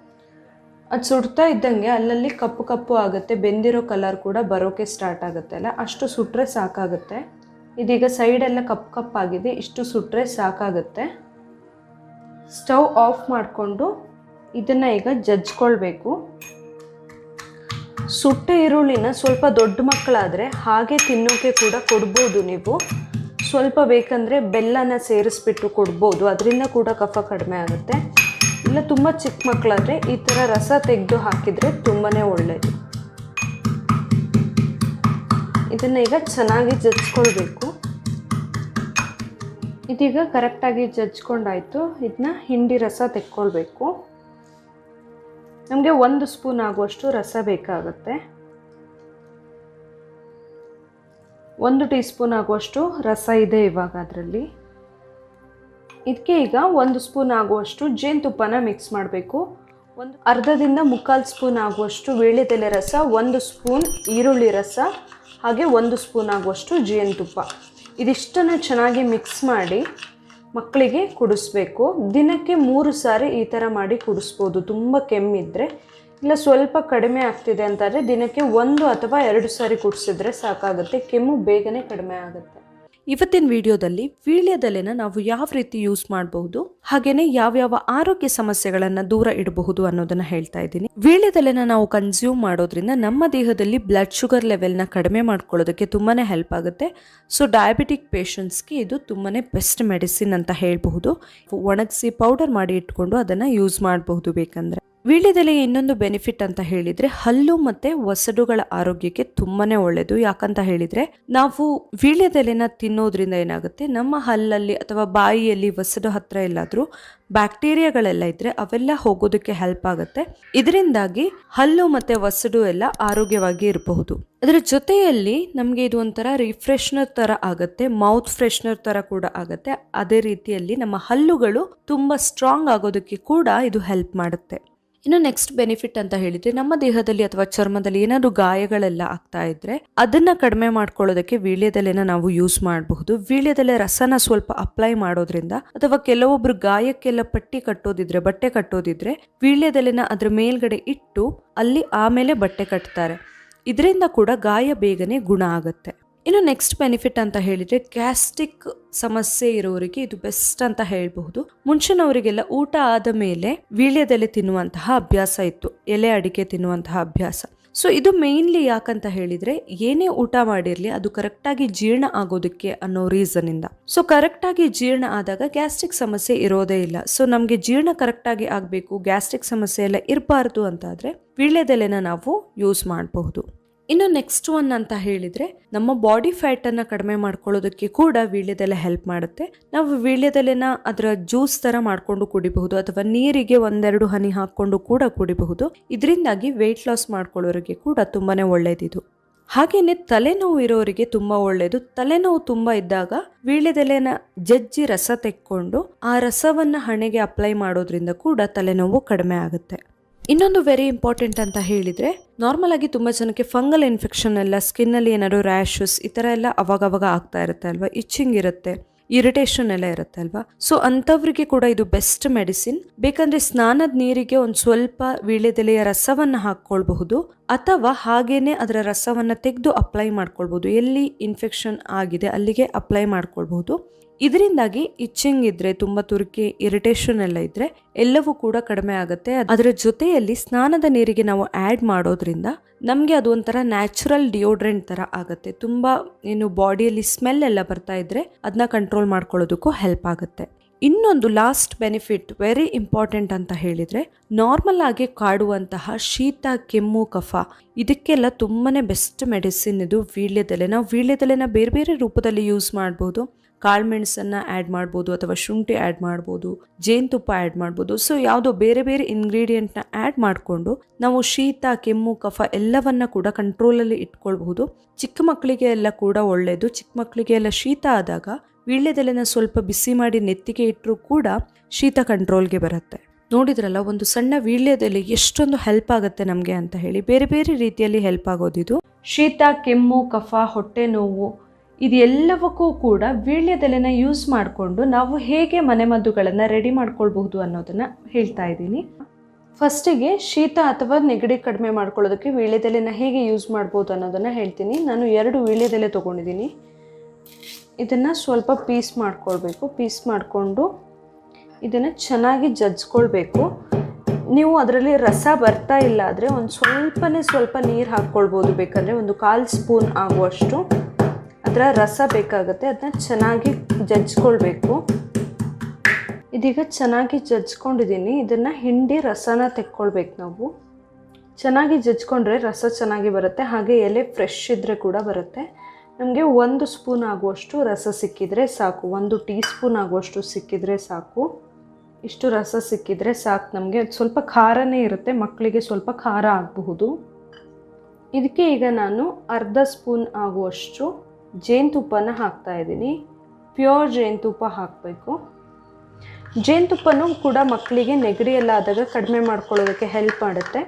Speaker 1: ಅದು ಸುಡ್ತಾ ಇದ್ದಂಗೆ ಅಲ್ಲಲ್ಲಿ ಕಪ್ಪು ಕಪ್ಪು ಆಗುತ್ತೆ. ಬೆಂದಿರೋ ಕಲರ್ ಕೂಡ ಬರೋಕೆ ಸ್ಟಾರ್ಟ್ ಆಗುತ್ತೆ ಅಲ್ಲ. ಅಷ್ಟು ಸುಟ್ಟರೆ ಸಾಕಾಗುತ್ತೆ. ಇದೀಗ ಸೈಡೆಲ್ಲ ಕಪ್ ಕಪ್ಪಾಗಿದೆ ಇಷ್ಟು ಸುಟ್ಟರೆ ಸಾಕಾಗುತ್ತೆ. ಸ್ಟವ್ ಆಫ್ ಮಾಡಿಕೊಂಡು ಇದನ್ನು ಈಗ ಜಜ್ಕೊಳ್ಬೇಕು. ಸುಟ್ಟ ಈರುಳ್ಳಿನ ಸ್ವಲ್ಪ ದೊಡ್ಡ ಮಕ್ಕಳಾದರೆ ಹಾಗೆ ತಿನ್ನೋಕೆ ಕೂಡ ಕೊಡ್ಬೋದು ನೀವು. ಸ್ವಲ್ಪ ಬೇಕಂದರೆ ಬೆಲ್ಲನ ಸೇರಿಸ್ಬಿಟ್ಟು ಕೊಡ್ಬೋದು. ಅದರಿಂದ ಕೂಡ ಕಫ ಕಡಿಮೆ ಆಗುತ್ತೆ. ಇಲ್ಲ, ತುಂಬ ಚಿಕ್ಕ ಮಕ್ಕಳಾದರೆ ಈ ಥರ ರಸ ತೆಗೆದು ಹಾಕಿದರೆ ತುಂಬಾ ಒಳ್ಳೆಯದು ಇದನ್ನು ಈಗ ಚೆನ್ನಾಗಿ ಜಜ್ಕೊಳ್ಬೇಕು. ಇದೀಗ ಕರೆಕ್ಟಾಗಿ ಜಜ್ಕೊಂಡಾಯಿತು. ಇದನ್ನ ಹಿಂಡಿ ರಸ ತೆಕ್ಕೊಳ್ಬೇಕು. ನಮಗೆ ಒಂದು ಸ್ಪೂನ್ ಆಗುವಷ್ಟು ರಸ ಬೇಕಾಗುತ್ತೆ. ಒಂದು ಟೀ ಸ್ಪೂನ್ ಆಗುವಷ್ಟು ರಸ ಇದೆ ಇವಾಗ ಅದರಲ್ಲಿ. ಇದಕ್ಕೆ ಈಗ ಒಂದು ಸ್ಪೂನ್ ಆಗುವಷ್ಟು ಜೇನುತುಪ್ಪನ ಮಿಕ್ಸ್ ಮಾಡಬೇಕು. ಒಂದು ಅರ್ಧದಿಂದ ಮುಕ್ಕಾಲು ಸ್ಪೂನ್ ಆಗುವಷ್ಟು ವೀಳ್ಯದೆಲೆ ರಸ, ಒಂದು ಸ್ಪೂನ್ ಈರುಳ್ಳಿ ರಸ ಹಾಗೆ ಒಂದು ಸ್ಪೂನ್ ಆಗುವಷ್ಟು ಜೇನುತುಪ್ಪ. ಇದಿಷ್ಟನ್ನು ಚೆನ್ನಾಗಿ ಮಿಕ್ಸ್ ಮಾಡಿ ಮಕ್ಕಳಿಗೆ ಕುಡಿಸ್ಬೇಕು. ದಿನಕ್ಕೆ ಮೂರು ಸಾರಿ ಈ ಥರ ಮಾಡಿ ಕುಡಿಸ್ಬೋದು. ತುಂಬ ಕೆಮ್ಮಿದ್ರೆ, ಇಲ್ಲ ಸ್ವಲ್ಪ ಕಡಿಮೆ ಆಗ್ತಿದೆ ಅಂತಂದರೆ ದಿನಕ್ಕೆ ಒಂದು ಅಥವಾ ಎರಡು ಸಾರಿ ಕುಡಿಸಿದ್ರೆ ಸಾಕಾಗುತ್ತೆ. ಕೆಮ್ಮು ಬೇಗನೆ ಕಡಿಮೆ ಆಗುತ್ತೆ.
Speaker 2: ಇವತ್ತಿನ ವಿಡಿಯೋದಲ್ಲಿ ವೀಳ್ಯದೆಲೆನ ನಾವು ಯಾವ ರೀತಿ ಯೂಸ್ ಮಾಡಬಹುದು, ಹಾಗೇನೆ ಯಾವ್ಯಾವ ಆರೋಗ್ಯ ಸಮಸ್ಯೆಗಳನ್ನ ದೂರ ಇಡಬಹುದು ಅನ್ನೋದನ್ನ ಹೇಳ್ತಾ ಇದ್ದೀನಿ. ವೀಳ್ಯದೆಲೆನ ನಾವು ಕನ್ಸ್ಯೂಮ್ ಮಾಡೋದ್ರಿಂದ ನಮ್ಮ ದೇಹದಲ್ಲಿ ಬ್ಲಡ್ ಶುಗರ್ ಲೆವೆಲ್ನ ಕಡಿಮೆ ಮಾಡ್ಕೊಳ್ಳೋದಕ್ಕೆ ತುಂಬಾನೇ ಹೆಲ್ಪ್ ಆಗುತ್ತೆ. ಸೊ ಡಯಾಬಿಟಿಕ್ ಪೇಷಂಟ್ಸ್ಗೆ ಇದು ತುಂಬಾನೇ ಬೆಸ್ಟ್ ಮೆಡಿಸಿನ್ ಅಂತ ಹೇಳಬಹುದು. ಒಣಗಿಸಿ ಪೌಡರ್ ಮಾಡಿ ಇಟ್ಕೊಂಡು ಅದನ್ನ ಯೂಸ್ ಮಾಡಬಹುದು ಬೇಕಂದ್ರೆ. ವೀಳ್ಯದೆಲೆಯ ಇನ್ನೊಂದು ಬೆನಿಫಿಟ್ ಅಂತ ಹೇಳಿದ್ರೆ ಹಲ್ಲು ಮತ್ತೆ ಒಸಡುಗಳ ಆರೋಗ್ಯಕ್ಕೆ ತುಂಬಾನೇ ಒಳ್ಳೆಯದು ಯಾಕಂತ ಹೇಳಿದ್ರೆ ನಾವು ವೀಳ್ಯದೆಲೆನ ತಿನ್ನೋದ್ರಿಂದ ಏನಾಗುತ್ತೆ? ನಮ್ಮ ಹಲ್ಲಲ್ಲಿ ಅಥವಾ ಬಾಯಿಯಲ್ಲಿ ಒಸಡು ಹತ್ರ ಎಲ್ಲಾದರೂ ಬ್ಯಾಕ್ಟೀರಿಯಾಗಳೆಲ್ಲ ಇದ್ರೆ ಅವೆಲ್ಲ ಹೋಗೋದಕ್ಕೆ ಹೆಲ್ಪ್ ಆಗುತ್ತೆ. ಇದರಿಂದಾಗಿ ಹಲ್ಲು ಮತ್ತೆ ಒಸಡು ಎಲ್ಲ ಆರೋಗ್ಯವಾಗಿ ಇರಬಹುದು. ಅದರ ಜೊತೆಯಲ್ಲಿ ನಮಗೆ ಇದು ಒಂಥರ ರಿಫ್ರೆಶ್ನರ್ ತರ ಆಗುತ್ತೆ ಮೌತ್ ಫ್ರೆಶ್ನರ್ ತರ ಕೂಡ ಆಗುತ್ತೆ. ಅದೇ ರೀತಿಯಲ್ಲಿ ನಮ್ಮ ಹಲ್ಲುಗಳು ತುಂಬಾ ಸ್ಟ್ರಾಂಗ್ ಆಗೋದಕ್ಕೆ ಕೂಡ ಇದು ಹೆಲ್ಪ್ ಮಾಡುತ್ತೆ. ಇನ್ನು ನೆಕ್ಸ್ಟ್ ಬೆನಿಫಿಟ್ ಅಂತ ಹೇಳಿದ್ರೆ ನಮ್ಮ ದೇಹದಲ್ಲಿ ಅಥವಾ ಚರ್ಮದಲ್ಲಿ ಏನಾದರೂ ಗಾಯಗಳೆಲ್ಲ ಆಗ್ತಾ ಇದ್ರೆ ಅದನ್ನ ಕಡಿಮೆ ಮಾಡ್ಕೊಳ್ಳೋದಕ್ಕೆ ವೀಳ್ಯದೆಲೆನ ನಾವು ಯೂಸ್ ಮಾಡಬಹುದು. ವೀಳ್ಯದೆಲೆ ರಸನ ಸ್ವಲ್ಪ ಅಪ್ಲೈ ಮಾಡೋದ್ರಿಂದ ಅಥವಾ ಕೆಲವೊಬ್ರು ಗಾಯಕ್ಕೆಲ್ಲ ಪಟ್ಟಿ ಕಟ್ಟೋದಿದ್ರೆ, ಬಟ್ಟೆ ಕಟ್ಟೋದಿದ್ರೆ ವೀಳ್ಯದೆಲೆನ ಅದ್ರ ಮೇಲ್ಗಡೆ ಇಟ್ಟು ಅಲ್ಲಿ ಆಮೇಲೆ ಬಟ್ಟೆ ಕಟ್ತಾರೆ. ಇದರಿಂದ ಕೂಡ ಗಾಯ ಬೇಗನೆ ಗುಣ ಆಗುತ್ತೆ. ಇನ್ನು ನೆಕ್ಸ್ಟ್ ಬೆನಿಫಿಟ್ ಅಂತ ಹೇಳಿದ್ರೆ ಗ್ಯಾಸ್ಟ್ರಿಕ್ ಸಮಸ್ಯೆ ಇರೋರಿಗೆ ಇದು ಬೆಸ್ಟ್ ಅಂತ ಹೇಳಬಹುದು. ಮುಂಚಿನವರಿಗೆಲ್ಲ ಊಟ ಆದ ಮೇಲೆ ವೀಳ್ಯದೆಲೆ ತಿನ್ನುವಂತಹ ಅಭ್ಯಾಸ ಇತ್ತು. ಎಲೆ ಅಡಿಕೆ ತಿನ್ನುವಂತಹ ಅಭ್ಯಾಸ. ಸೊ ಇದು ಮೇನ್ಲಿ ಯಾಕಂತ ಹೇಳಿದ್ರೆ ಏನೇ ಊಟ ಮಾಡಿರಲಿ ಅದು ಕರೆಕ್ಟಾಗಿ ಜೀರ್ಣ ಆಗೋದಕ್ಕೆ ಅನ್ನೋ ರೀಸನ್ ಇಂದ. ಸೊ ಕರೆಕ್ಟಾಗಿ ಜೀರ್ಣ ಆದಾಗ ಗ್ಯಾಸ್ಟ್ರಿಕ್ ಸಮಸ್ಯೆ ಇರೋದೇ ಇಲ್ಲ. ಸೊ ನಮಗೆ ಜೀರ್ಣ ಕರೆಕ್ಟಾಗಿ ಆಗಬೇಕು ಗ್ಯಾಸ್ಟ್ರಿಕ್ ಸಮಸ್ಯೆ ಎಲ್ಲ ಇರಬಾರ್ದು ಅಂತಾದರೆ ವೀಳ್ಯದೆಲೆನ ನಾವು ಯೂಸ್ ಮಾಡಬಹುದು. ಇನ್ನು ನೆಕ್ಸ್ಟ್ ಒನ್ ಅಂತ ಹೇಳಿದ್ರೆ, ನಮ್ಮ ಬಾಡಿ ಫ್ಯಾಟ್ ಅನ್ನ ಕಡಿಮೆ ಮಾಡ್ಕೊಳ್ಳೋದಕ್ಕೆ ಕೂಡ ವೀಳ್ಯದೆಲೆ ಹೆಲ್ಪ್ ಮಾಡುತ್ತೆ. ನಾವು ವೀಳ್ಯದೆಲೆನ ಅದರ ಜ್ಯೂಸ್ ತರ ಮಾಡ್ಕೊಂಡು ಕುಡಿಬಹುದು, ಅಥವಾ ನೀರಿಗೆ ಒಂದೆರಡು ಹನಿ ಹಾಕೊಂಡು ಕೂಡ ಕುಡಿಬಹುದು. ಇದರಿಂದಾಗಿ ವೆಯ್ಟ್ ಲಾಸ್ ಮಾಡ್ಕೊಳ್ಳೋರಿಗೆ ಕೂಡ ತುಂಬಾನೇ ಒಳ್ಳೇದಿದು. ಹಾಗೆಯೇ ತಲೆನೋವು ಇರೋರಿಗೆ ತುಂಬಾ ಒಳ್ಳೆಯದು ತಲೆನೋವು ತುಂಬಾ ಇದ್ದಾಗ ವೀಳ್ಯದೆಲೆನ ಜಜ್ಜಿ ರಸ ತೆಕ್ಕೊಂಡು ಆ ರಸವನ್ನ ಹಣೆಗೆ ಅಪ್ಲೈ ಮಾಡೋದ್ರಿಂದ ಕೂಡ ತಲೆನೋವು ಕಡಿಮೆ ಆಗುತ್ತೆ. ಇನ್ನೊಂದು ವೆರಿ ಇಂಪಾರ್ಟೆಂಟ್ ಅಂತ ಹೇಳಿದರೆ ನಾರ್ಮಲ್ ಆಗಿ ತುಂಬ ಜನಕ್ಕೆ ಫಂಗಲ್ ಇನ್ಫೆಕ್ಷನ್ ಎಲ್ಲ ಸ್ಕಿನ್ನಲ್ಲಿ ಏನಾದ್ರು ರ್ಯಾಶಸ್ ಈ ಥರ ಎಲ್ಲ ಅವಾಗವಾಗ ಆಗ್ತಾ ಇರುತ್ತೆ ಅಲ್ವಾ? ಇಚ್ಚಿಂಗ್ ಇರುತ್ತೆ ಇರಿಟೇಷನ್ ಎಲ್ಲ ಇರುತ್ತೆ ಅಲ್ವಾ? ಸೊ ಅಂಥವ್ರಿಗೆ ಕೂಡ ಇದು ಬೆಸ್ಟ್ ಮೆಡಿಸಿನ್ ಬೇಕಂದ್ರೆ ಸ್ನಾನದ ನೀರಿಗೆ ಒಂದು ಸ್ವಲ್ಪ ವೀಳ್ಯದೆಲೆಯ ರಸವನ್ನು ಹಾಕ್ಕೊಳ್ಬಹುದು, ಅಥವಾ ಹಾಗೇನೆ ಅದರ ರಸವನ್ನು ತೆಗೆದು ಅಪ್ಲೈ ಮಾಡ್ಕೊಳ್ಬಹುದು. ಎಲ್ಲಿ ಇನ್ಫೆಕ್ಷನ್ ಆಗಿದೆ ಅಲ್ಲಿಗೆ ಅಪ್ಲೈ ಮಾಡ್ಕೊಳ್ಬಹುದು. ಇದರಿಂದಾಗಿ ಇಚ್ಚಿಂಗ್ ಇದ್ರೆ ತುಂಬಾ ತುರಿಕೆ ಇರಿಟೇಷನ್ ಎಲ್ಲ ಇದ್ರೆ ಎಲ್ಲವೂ ಕೂಡ ಕಡಿಮೆ ಆಗುತ್ತೆ. ಅದರ ಜೊತೆಯಲ್ಲಿ ಸ್ನಾನದ ನೀರಿಗೆ ನಾವು ಆ್ಯಡ್ ಮಾಡೋದ್ರಿಂದ ನಮಗೆ ಅದು ಒಂಥರ ನ್ಯಾಚುರಲ್ ಡಿಯೋಡ್ರೆಂಟ್ ಥರ ಆಗುತ್ತೆ. ತುಂಬ ಏನು ಬಾಡಿಯಲ್ಲಿ ಸ್ಮೆಲ್ ಎಲ್ಲ ಬರ್ತಾ ಇದ್ರೆ ಅದನ್ನ ಕಂಟ್ರೋಲ್ ಮಾಡ್ಕೊಳ್ಳೋದಕ್ಕೂ ಹೆಲ್ಪ್ ಆಗುತ್ತೆ. ಇನ್ನೊಂದು ಲಾಸ್ಟ್ ಬೆನಿಫಿಟ್ ವೆರಿ ಇಂಪಾರ್ಟೆಂಟ್ ಅಂತ ಹೇಳಿದ್ರೆ ನಾರ್ಮಲ್ ಆಗಿ ಕಾಡುವಂತಹ ಶೀತ, ಕೆಮ್ಮು, ಕಫ ಇದಕ್ಕೆಲ್ಲ ತುಂಬಾನೇ ಬೆಸ್ಟ್ ಮೆಡಿಸಿನ್ ಇದು ವೀಳ್ಯದೆಲೆ. ನಾವು ವೀಳ್ಯದೆಲೆನ ಬೇರೆ ಬೇರೆ ರೂಪದಲ್ಲಿ ಯೂಸ್ ಮಾಡ್ಬೋದು. ಕಾಳುಮೆಣಸನ್ನ ಆ್ಯಡ್ ಮಾಡ್ಬೋದು ಅಥವಾ ಶುಂಠಿ ಆ್ಯಡ್ ಮಾಡ್ಬೋದು, ಜೇನುತುಪ್ಪ ಆ್ಯಡ್ ಮಾಡ್ಬೋದು. ಸೊ ಯಾವುದೋ ಬೇರೆ ಬೇರೆ ಇಂಗ್ರೀಡಿಯೆಂಟ್ನ ಆ್ಯಡ್ ಮಾಡಿಕೊಂಡು ನಾವು ಶೀತ, ಕೆಮ್ಮು, ಕಫ ಎಲ್ಲವನ್ನ ಕೂಡ ಕಂಟ್ರೋಲಲ್ಲಿ ಇಟ್ಕೊಳ್ಬಹುದು. ಚಿಕ್ಕ ಮಕ್ಕಳಿಗೆ ಎಲ್ಲ ಕೂಡ ಒಳ್ಳೆಯದು ಚಿಕ್ಕ ಮಕ್ಕಳಿಗೆ ಎಲ್ಲ ಶೀತ ಆದಾಗ ವೀಳ್ಯದೆಲೆನ ಸ್ವಲ್ಪ ಬಿಸಿ ಮಾಡಿ ನೆತ್ತಿಗೆ ಇಟ್ಟರೂ ಕೂಡ ಶೀತ ಕಂಟ್ರೋಲ್ಗೆ ಬರುತ್ತೆ. ನೋಡಿದ್ರಲ್ಲ, ಒಂದು ಸಣ್ಣ ವೀಳ್ಯದೆಲೆ ಎಷ್ಟೊಂದು ಹೆಲ್ಪ್ ಆಗುತ್ತೆ ನಮಗೆ ಅಂತ ಹೇಳಿ. ಬೇರೆ ಬೇರೆ ರೀತಿಯಲ್ಲಿ ಹೆಲ್ಪ್ ಆಗೋದಿದು.
Speaker 1: ಶೀತ, ಕೆಮ್ಮು, ಕಫ, ಹೊಟ್ಟೆ ನೋವು ಇದೆಲ್ಲವಕ್ಕೂ ಕೂಡ ವೀಳ್ಯದೆಲೆನ ಯೂಸ್ ಮಾಡಿಕೊಂಡು ನಾವು ಹೇಗೆ ಮನೆಮದ್ದುಗಳನ್ನು ರೆಡಿ ಮಾಡ್ಕೊಳ್ಬಹುದು ಅನ್ನೋದನ್ನು ಹೇಳ್ತಾ ಇದ್ದೀನಿ. ಫಸ್ಟಿಗೆ ಶೀತ ಅಥವಾ ನೆಗಡಿ ಕಡಿಮೆ ಮಾಡ್ಕೊಳ್ಳೋದಕ್ಕೆ ವೀಳ್ಯದೆಲೆನ ಹೇಗೆ ಯೂಸ್ ಮಾಡ್ಬೋದು ಅನ್ನೋದನ್ನು ಹೇಳ್ತೀನಿ. ನಾನು ಎರಡು ವೀಳ್ಯದೆಲೆ ತೊಗೊಂಡಿದ್ದೀನಿ. ಇದನ್ನು ಸ್ವಲ್ಪ ಪೀಸ್ ಮಾಡ್ಕೊಳ್ಬೇಕು. ಪೀಸ್ ಮಾಡಿಕೊಂಡು ಇದನ್ನು ಚೆನ್ನಾಗಿ ಜಜ್ಕೊಳ್ಬೇಕು. ನೀವು ಅದರಲ್ಲಿ ರಸ ಬರ್ತಾ ಇಲ್ಲ ಆದರೆ ಒಂದು ಸ್ವಲ್ಪನೇ ಸ್ವಲ್ಪ ನೀರು ಹಾಕ್ಕೊಳ್ಬೋದು. ಬೇಕಂದರೆ ಒಂದು ಕಾಲು ಸ್ಪೂನ್ ಆಗುವಷ್ಟು. ಅದರ ರಸ ಬೇಕಾಗುತ್ತೆ ಅದನ್ನ ಚೆನ್ನಾಗಿ ಜಜ್ಕೊಳ್ಬೇಕು ಇದೀಗ ಚೆನ್ನಾಗಿ ಜಜ್ಕೊಂಡಿದ್ದೀನಿ ಇದನ್ನು ಹಿಂಡಿ ರಸನ ತೆಕ್ಕೊಳ್ಬೇಕು ನಾವು. ಚೆನ್ನಾಗಿ ಜಜ್ಕೊಂಡ್ರೆ ರಸ ಚೆನ್ನಾಗಿ ಬರುತ್ತೆ. ಹಾಗೆ ಎಲೆ ಫ್ರೆಶ್ ಇದ್ದರೆ ಕೂಡ ಬರುತ್ತೆ. ನಮಗೆ ಒಂದು ಸ್ಪೂನ್ ಆಗುವಷ್ಟು ರಸ ಸಿಕ್ಕಿದರೆ ಸಾಕು. ಒಂದು ಟೀ ಸ್ಪೂನ್ ಆಗುವಷ್ಟು ಸಿಕ್ಕಿದರೆ ಸಾಕು. ಇಷ್ಟು ರಸ ಸಿಕ್ಕಿದರೆ ಸಾಕು. ನಮಗೆ ಸ್ವಲ್ಪ ಖಾರನೇ ಇರುತ್ತೆ. ಮಕ್ಕಳಿಗೆ ಸ್ವಲ್ಪ ಖಾರ ಆಗಬಹುದು. ಇದಕ್ಕೆ ಈಗ ನಾನು ಅರ್ಧ ಸ್ಪೂನ್ ಆಗುವಷ್ಟು ಜೇನುತುಪ್ಪನ ಹಾಕ್ತಾ ಇದ್ದೀನಿ. ಪ್ಯೂರ್ ಜೇನುತುಪ್ಪ ಹಾಕಬೇಕು. ಜೇನುತುಪ್ಪನೂ ಕೂಡ ಮಕ್ಕಳಿಗೆ ನೆಗಡಿ ಎಲ್ಲ ಆದಾಗ ಕಡಿಮೆ ಮಾಡ್ಕೊಳ್ಳೋದಕ್ಕೆ ಹೆಲ್ಪ್ ಮಾಡುತ್ತೆ.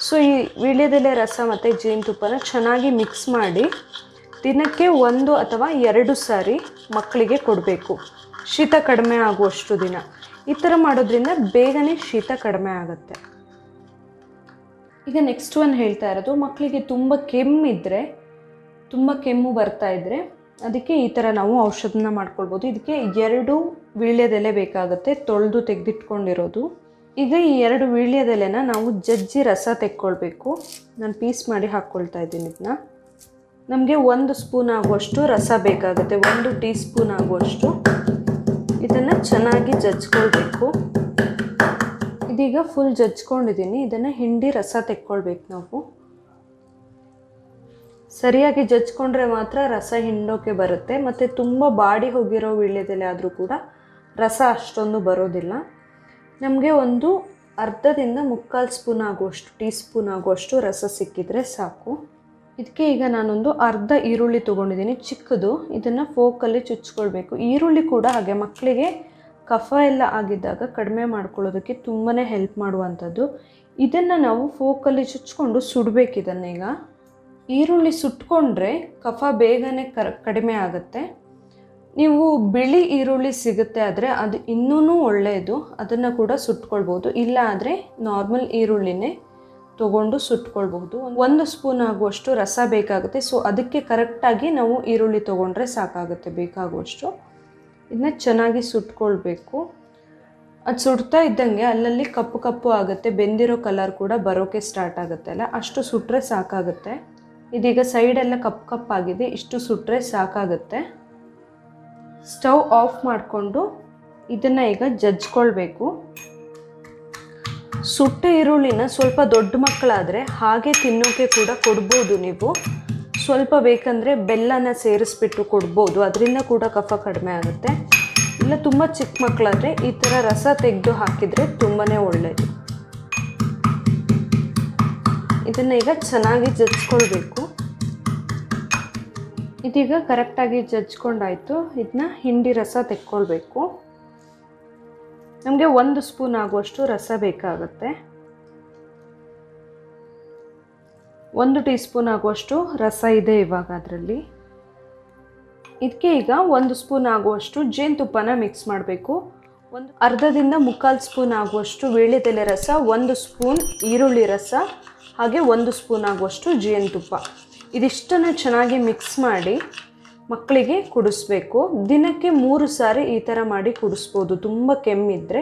Speaker 1: ಸೊ ಈ ವೀಳ್ಯದೆಲೆ ರಸ ಮತ್ತು ಜೇನುತುಪ್ಪನ ಚೆನ್ನಾಗಿ ಮಿಕ್ಸ್ ಮಾಡಿ ದಿನಕ್ಕೆ ಒಂದು ಅಥವಾ ಎರಡು ಸಾರಿ ಮಕ್ಕಳಿಗೆ ಕೊಡಬೇಕು. ಶೀತ ಕಡಿಮೆ ಆಗುವಷ್ಟು ದಿನ. ಈ ಥರ ಮಾಡೋದ್ರಿಂದ ಬೇಗನೆ ಶೀತ ಕಡಿಮೆ ಆಗುತ್ತೆ. ಈಗ ನೆಕ್ಸ್ಟ್ ಒನ್ ಹೇಳ್ತಾ ಇರೋದು, ಮಕ್ಕಳಿಗೆ ತುಂಬ ಕೆಮ್ಮಿದ್ರೆ ತುಂಬ ಕೆಮ್ಮು ಬರ್ತಾ ಇದ್ದರೆ ಅದಕ್ಕೆ ಈ ಥರ ನಾವು ಔಷಧನ ಮಾಡ್ಕೊಳ್ಬೋದು. ಇದಕ್ಕೆ ಎರಡು ವೀಳ್ಯದೆಲೆ ಬೇಕಾಗುತ್ತೆ ತೊಳೆದು ತೆಗೆದಿಟ್ಕೊಂಡಿರೋದು. ಈಗ ಈ ಎರಡು ವೀಳ್ಯದೆಲೆನ ನಾವು ಜಜ್ಜಿ ರಸ ತೆಕ್ಕೊಳ್ಬೇಕು. ನಾನು ಪೀಸ್ ಮಾಡಿ ಹಾಕ್ಕೊಳ್ತಾ ಇದ್ದೀನಿ ಇದನ್ನ ನಮಗೆ ಒಂದು ಸ್ಪೂನ್ ಆಗುವಷ್ಟು ರಸ ಬೇಕಾಗುತ್ತೆ, ಒಂದು ಟೀ ಸ್ಪೂನ್ ಆಗುವಷ್ಟು. ಇದನ್ನು ಚೆನ್ನಾಗಿ ಜಜ್ಕೊಳ್ಬೇಕು. ಇದೀಗ ಫುಲ್ ಜಜ್ಕೊಂಡಿದ್ದೀನಿ. ಇದನ್ನು ಹಿಂಡಿ ರಸ ತೆಕ್ಕೊಳ್ಬೇಕು ನಾವು. ಸರಿಯಾಗಿ ಜಜ್ಕೊಂಡ್ರೆ ಮಾತ್ರ ರಸ ಹಿಂಡೋಕೆ ಬರುತ್ತೆ, ಮತ್ತು ತುಂಬ ಬಾಡಿ ಹೋಗಿರೋ ವೀಳ್ಯದೆಲೆ ಆದರೂ ಕೂಡ ರಸ ಅಷ್ಟೊಂದು ಬರೋದಿಲ್ಲ. ನಮಗೆ ಒಂದು ಅರ್ಧದಿಂದ ಮುಕ್ಕಾಲು ಸ್ಪೂನ್ ಆಗುವಷ್ಟು, ಟೀ ಸ್ಪೂನ್ ಆಗುವಷ್ಟು ರಸ ಸಿಕ್ಕಿದರೆ ಸಾಕು. ಇದಕ್ಕೆ ಈಗ ನಾನೊಂದು ಅರ್ಧ ಈರುಳ್ಳಿ ತೊಗೊಂಡಿದ್ದೀನಿ, ಚಿಕ್ಕದು. ಇದನ್ನು ಫೋಕಲ್ಲಿ ಚುಚ್ಕೊಳ್ಬೇಕು. ಈರುಳ್ಳಿ ಕೂಡ ಹಾಗೆ, ಮಕ್ಕಳಿಗೆ ಕಫ ಎಲ್ಲ ಆಗಿದ್ದಾಗ ಕಡಿಮೆ ಮಾಡ್ಕೊಳ್ಳೋದಕ್ಕೆ ತುಂಬಾ ಹೆಲ್ಪ್ ಮಾಡುವಂಥದ್ದು. ಇದನ್ನು ನಾವು ಫೋಕಲ್ಲಿ ಚುಚ್ಕೊಂಡು ಸುಡಬೇಕು ಇದನ್ನೀಗ ಈರುಳ್ಳಿ ಸುಟ್ಕೊಂಡ್ರೆ ಕಫ ಬೇಗನೆ ಕರ್ ಕಡಿಮೆ ಆಗುತ್ತೆ. ನೀವು ಬಿಳಿ ಈರುಳ್ಳಿ ಸಿಗುತ್ತೆ ಆದರೆ ಅದು ಇನ್ನೂ ಒಳ್ಳೆಯದು. ಅದನ್ನು ಕೂಡ ಸುಟ್ಕೊಳ್ಬೋದು. ಇಲ್ಲ ಆದರೆ ನಾರ್ಮಲ್ ಈರುಳ್ಳಿನೇ ತೊಗೊಂಡು ಸುಟ್ಕೊಳ್ಬಹುದು ಒಂದು ಸ್ಪೂನ್ ಆಗುವಷ್ಟು ರಸ ಬೇಕಾಗುತ್ತೆ. ಸೊ, ಅದಕ್ಕೆ ಕರೆಕ್ಟಾಗಿ ನಾವು ಈರುಳ್ಳಿ ತೊಗೊಂಡ್ರೆ ಸಾಕಾಗುತ್ತೆ ಬೇಕಾಗುವಷ್ಟು. ಇದನ್ನ ಚೆನ್ನಾಗಿ ಸುಟ್ಕೊಳ್ಬೇಕು. ಅದು ಸುಡ್ತಾ ಇದ್ದಂಗೆ ಅಲ್ಲಲ್ಲಿ ಕಪ್ಪು ಕಪ್ಪು ಆಗುತ್ತೆ. ಬೆಂದಿರೋ ಕಲರ್ ಕೂಡ ಬರೋಕ್ಕೆ ಸ್ಟಾರ್ಟ್ ಆಗುತ್ತೆ ಅಲ್ಲ. ಅಷ್ಟು ಸುಟ್ಟರೆ ಸಾಕಾಗುತ್ತೆ. ಇದೀಗ ಸೈಡೆಲ್ಲ ಕಪ್ ಕಪ್ಪಾಗಿದೆ. ಇಷ್ಟು ಸುಟ್ಟರೆ ಸಾಕಾಗುತ್ತೆ. ಸ್ಟವ್ ಆಫ್ ಮಾಡಿಕೊಂಡು ಇದನ್ನು ಈಗ ಜಜ್ಕೊಳ್ಬೇಕು. ಸುಟ್ಟ ಈರುಳ್ಳಿನ ಸ್ವಲ್ಪ ದೊಡ್ಡ ಮಕ್ಕಳಾದರೆ ಹಾಗೆ ತಿನ್ನೋಕೆ ಕೂಡ ಕೊಡ್ಬೋದು ನೀವು. ಸ್ವಲ್ಪ ಬೇಕಂದರೆ ಬೆಲ್ಲನ ಸೇರಿಸ್ಬಿಟ್ಟು ಕೊಡ್ಬೋದು. ಅದರಿಂದ ಕೂಡ ಕಫ ಕಡಿಮೆ ಆಗುತ್ತೆ. ಇಲ್ಲ, ತುಂಬ ಚಿಕ್ಕ ಮಕ್ಕಳಾದರೆ ಈ ಥರ ರಸ ತೆಗೆದು ಹಾಕಿದರೆ ತುಂಬಾ ಒಳ್ಳೆಯದು ಇದನ್ನು ಈಗ ಚೆನ್ನಾಗಿ ಜಜ್ಕೊಳ್ಬೇಕು. ಇದೀಗ ಕರೆಕ್ಟಾಗಿ ಜಜ್ಕೊಂಡಾಯಿತು. ಇದನ್ನ ಹಿಂಡಿ ರಸ ತೆಕ್ಕೊಳ್ಬೇಕು. ನಮಗೆ ಒಂದು ಸ್ಪೂನ್ ಆಗುವಷ್ಟು ರಸ ಬೇಕಾಗುತ್ತೆ. ಒಂದು ಟೀ ಸ್ಪೂನ್ ಆಗುವಷ್ಟು ರಸ ಇದೆ ಇವಾಗ ಅದರಲ್ಲಿ. ಇದಕ್ಕೆ ಈಗ ಒಂದು ಸ್ಪೂನ್ ಆಗುವಷ್ಟು ಜೇನುತುಪ್ಪನ ಮಿಕ್ಸ್ ಮಾಡಬೇಕು. ಒಂದು ಅರ್ಧದಿಂದ ಮುಕ್ಕಾಲು ಸ್ಪೂನ್ ಆಗುವಷ್ಟು ವೀಳ್ಯದೆಲೆ ರಸ, ಒಂದು ಸ್ಪೂನ್ ಈರುಳ್ಳಿ ರಸ ಹಾಗೆ ಒಂದು ಸ್ಪೂನ್ ಆಗುವಷ್ಟು ಜೇನುತುಪ್ಪ. ಇದಿಷ್ಟನ್ನು ಚೆನ್ನಾಗಿ ಮಿಕ್ಸ್ ಮಾಡಿ ಮಕ್ಕಳಿಗೆ ಕುಡಿಸ್ಬೇಕು. ದಿನಕ್ಕೆ ಮೂರು ಸಾರಿ ಈ ಥರ ಮಾಡಿ ಕುಡಿಸ್ಬೋದು. ತುಂಬ ಕೆಮ್ಮಿದ್ರೆ,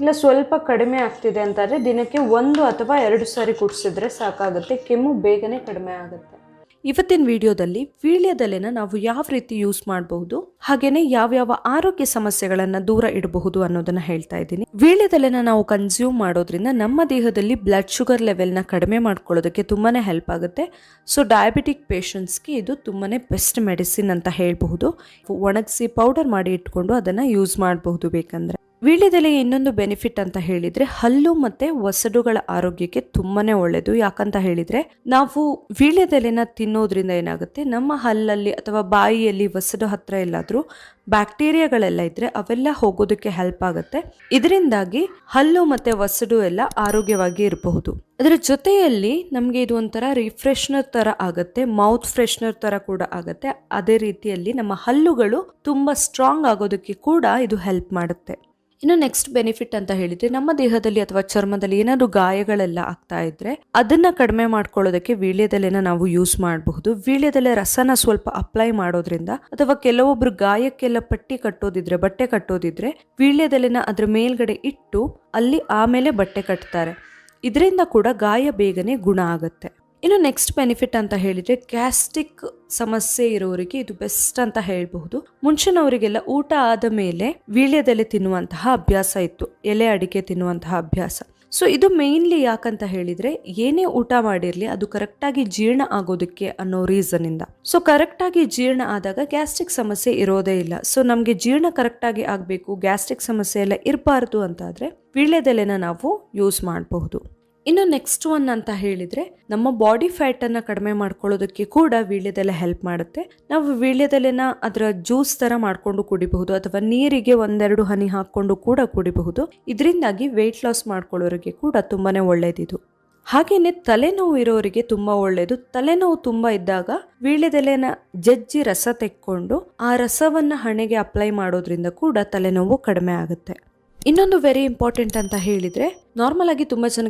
Speaker 1: ಇಲ್ಲ ಸ್ವಲ್ಪ ಕಡಿಮೆ ಆಗ್ತಿದೆ ಅಂತಂದರೆ ದಿನಕ್ಕೆ ಒಂದು ಅಥವಾ ಎರಡು ಸಾರಿ ಕುಡಿಸಿದ್ರೆ ಸಾಕಾಗುತ್ತೆ. ಕೆಮ್ಮು ಬೇಗನೆ ಕಡಿಮೆ ಆಗುತ್ತೆ.
Speaker 2: ಇವತ್ತಿನ ವಿಡಿಯೋದಲ್ಲಿ ವೀಳ್ಯದೆಲೆನ ನಾವು ಯಾವ ರೀತಿ ಯೂಸ್ ಮಾಡಬಹುದು, ಹಾಗೇನೆ ಯಾವ್ಯಾವ ಆರೋಗ್ಯ ಸಮಸ್ಯೆಗಳನ್ನ ದೂರ ಇಡಬಹುದು ಅನ್ನೋದನ್ನ ಹೇಳ್ತಾ ಇದ್ದೀನಿ. ವೀಳ್ಯದೆಲೆನ ನಾವು ಕನ್ಸ್ಯೂಮ್ ಮಾಡೋದ್ರಿಂದ ನಮ್ಮ ದೇಹದಲ್ಲಿ ಬ್ಲಡ್ ಶುಗರ್ ಲೆವೆಲ್ನ ಕಡಿಮೆ ಮಾಡ್ಕೊಳ್ಳೋದಕ್ಕೆ ತುಂಬಾನೇ ಹೆಲ್ಪ್ ಆಗುತ್ತೆ. ಸೊ ಡಯಾಬಿಟಿಕ್ ಪೇಷಂಟ್ಸ್ಗೆ ಇದು ತುಂಬಾನೇ ಬೆಸ್ಟ್ ಮೆಡಿಸಿನ್ ಅಂತ ಹೇಳಬಹುದು. ಒಣಗಿಸಿ ಪೌಡರ್ ಮಾಡಿ ಇಟ್ಕೊಂಡು ಅದನ್ನ ಯೂಸ್ ಮಾಡಬಹುದು ಬೇಕಂದ್ರೆ. ವೀಳ್ಯದೆಲೆಯ ಇನ್ನೊಂದು ಬೆನಿಫಿಟ್ ಅಂತ ಹೇಳಿದ್ರೆ ಹಲ್ಲು ಮತ್ತೆ ಒಸಡುಗಳ ಆರೋಗ್ಯಕ್ಕೆ ತುಂಬಾನೇ ಒಳ್ಳೆಯದು ಯಾಕಂತ ಹೇಳಿದ್ರೆ ನಾವು ವೀಳ್ಯದೆಲೆನ ತಿನ್ನೋದ್ರಿಂದ ಏನಾಗುತ್ತೆ? ನಮ್ಮ ಹಲ್ಲಲ್ಲಿ ಅಥವಾ ಬಾಯಿಯಲ್ಲಿ ಒಸಡು ಹತ್ರ ಎಲ್ಲಾದರೂ ಬ್ಯಾಕ್ಟೀರಿಯಾಗಳೆಲ್ಲ ಇದ್ರೆ ಅವೆಲ್ಲ ಹೋಗೋದಕ್ಕೆ ಹೆಲ್ಪ್ ಆಗುತ್ತೆ. ಇದರಿಂದಾಗಿ ಹಲ್ಲು ಮತ್ತೆ ಒಸಡು ಎಲ್ಲ ಆರೋಗ್ಯವಾಗಿ ಇರಬಹುದು. ಅದರ ಜೊತೆಯಲ್ಲಿ ನಮಗೆ ಇದು ಒಂಥರ ರಿಫ್ರೆಶ್ನರ್ ತರ ಆಗುತ್ತೆ ಮೌತ್ ಫ್ರೆಶ್ನರ್ ತರ ಕೂಡ ಆಗುತ್ತೆ. ಅದೇ ರೀತಿಯಲ್ಲಿ ನಮ್ಮ ಹಲ್ಲುಗಳು ತುಂಬಾ ಸ್ಟ್ರಾಂಗ್ ಆಗೋದಕ್ಕೆ ಕೂಡ ಇದು ಹೆಲ್ಪ್ ಮಾಡುತ್ತೆ. ಇನ್ನು ನೆಕ್ಸ್ಟ್ ಬೆನಿಫಿಟ್ ಅಂತ ಹೇಳಿದ್ರೆ ನಮ್ಮ ದೇಹದಲ್ಲಿ ಅಥವಾ ಚರ್ಮದಲ್ಲಿ ಏನಾದ್ರು ಗಾಯಗಳೆಲ್ಲ ಆಗ್ತಾ ಇದ್ರೆ ಅದನ್ನ ಕಡಿಮೆ ಮಾಡ್ಕೊಳ್ಳೋದಕ್ಕೆ ವೀಳ್ಯದೆಲೆನ ನಾವು ಯೂಸ್ ಮಾಡಬಹುದು. ವೀಳ್ಯದೆಲೆ ರಸನ ಸ್ವಲ್ಪ ಅಪ್ಲೈ ಮಾಡೋದ್ರಿಂದ ಅಥವಾ ಕೆಲವೊಬ್ರು ಗಾಯಕ್ಕೆಲ್ಲ ಪಟ್ಟಿ ಕಟ್ಟೋದಿದ್ರೆ, ಬಟ್ಟೆ ಕಟ್ಟೋದಿದ್ರೆ ವೀಳ್ಯದೆಲೆನ ಅದ್ರ ಮೇಲ್ಗಡೆ ಇಟ್ಟು ಅಲ್ಲಿ ಆಮೇಲೆ ಬಟ್ಟೆ ಕಟ್ತಾರೆ. ಇದರಿಂದ ಕೂಡ ಗಾಯ ಬೇಗನೆ ಗುಣ ಆಗುತ್ತೆ. ಇನ್ನು ನೆಕ್ಸ್ಟ್ ಬೆನಿಫಿಟ್ ಅಂತ ಹೇಳಿದ್ರೆ ಗ್ಯಾಸ್ಟ್ರಿಕ್ ಸಮಸ್ಯೆ ಇರೋರಿಗೆ ಇದು ಬೆಸ್ಟ್ ಅಂತ ಹೇಳಬಹುದು. ಮುಂಚಿನವರಿಗೆಲ್ಲ ಊಟ ಆದ ಮೇಲೆ ವೀಳ್ಯದೆಲೆ ತಿನ್ನುವಂತಹ ಅಭ್ಯಾಸ ಇತ್ತು, ಎಲೆ ಅಡಿಕೆ ತಿನ್ನುವಂತಹ ಅಭ್ಯಾಸ. ಸೊ ಇದು ಮೇನ್ಲಿ ಯಾಕಂತ ಹೇಳಿದ್ರೆ ಏನೇ ಊಟ ಮಾಡಿರಲಿ ಅದು ಕರೆಕ್ಟಾಗಿ ಜೀರ್ಣ ಆಗೋದಕ್ಕೆ ಅನ್ನೋ ರೀಸನ್ ಇಂದ. ಸೊ ಕರೆಕ್ಟಾಗಿ ಜೀರ್ಣ ಆದಾಗ ಗ್ಯಾಸ್ಟ್ರಿಕ್ ಸಮಸ್ಯೆ ಇರೋದೇ ಇಲ್ಲ. ಸೊ ನಮಗೆ ಜೀರ್ಣ ಕರೆಕ್ಟಾಗಿ ಆಗಬೇಕು ಗ್ಯಾಸ್ಟ್ರಿಕ್ ಸಮಸ್ಯೆ ಎಲ್ಲ ಇರಬಾರ್ದು ಅಂತಾದರೆ ವೀಳ್ಯದೆಲೆನ ನಾವು ಯೂಸ್ ಮಾಡಬಹುದು. ಇನ್ನು ನೆಕ್ಸ್ಟ್ ಒನ್ ಅಂತ ಹೇಳಿದ್ರೆ, ನಮ್ಮ ಬಾಡಿ ಫ್ಯಾಟ್ ಅನ್ನ ಕಡಿಮೆ ಮಾಡ್ಕೊಳ್ಳೋದಕ್ಕೆ ಕೂಡ ವೀಳ್ಯದೆಲೆ ಹೆಲ್ಪ್ ಮಾಡುತ್ತೆ. ನಾವು ವೀಳ್ಯದೆಲೆನ ಅದರ ಜ್ಯೂಸ್ ತರ ಮಾಡ್ಕೊಂಡು ಕುಡಿಬಹುದು, ಅಥವಾ ನೀರಿಗೆ ಒಂದೆರಡು ಹನಿ ಹಾಕೊಂಡು ಕೂಡ ಕುಡಿಬಹುದು. ಇದರಿಂದಾಗಿ ವೆಯ್ಟ್ ಲಾಸ್ ಮಾಡ್ಕೊಳ್ಳೋರಿಗೆ ಕೂಡ ತುಂಬಾನೇ ಒಳ್ಳೇದಿದು. ಹಾಗೆಯೇ ತಲೆನೋವು ಇರೋರಿಗೆ ತುಂಬಾ ಒಳ್ಳೆಯದು ತಲೆನೋವು ತುಂಬಾ ಇದ್ದಾಗ ವೀಳ್ಯದೆಲೆನ ಜಜ್ಜಿ ರಸ ತೆಕ್ಕೊಂಡು ಆ ರಸವನ್ನ ಹಣೆಗೆ ಅಪ್ಲೈ ಮಾಡೋದ್ರಿಂದ ಕೂಡ ತಲೆನೋವು ಕಡಿಮೆ ಆಗುತ್ತೆ. ಇನ್ನೊಂದು ವೆರಿ ಇಂಪಾರ್ಟೆಂಟ್ ಅಂತ ಹೇಳಿದ್ರೆ ನಾರ್ಮಲ್ ಆಗಿ ತುಂಬಾ ಜನಕ್ಕೆ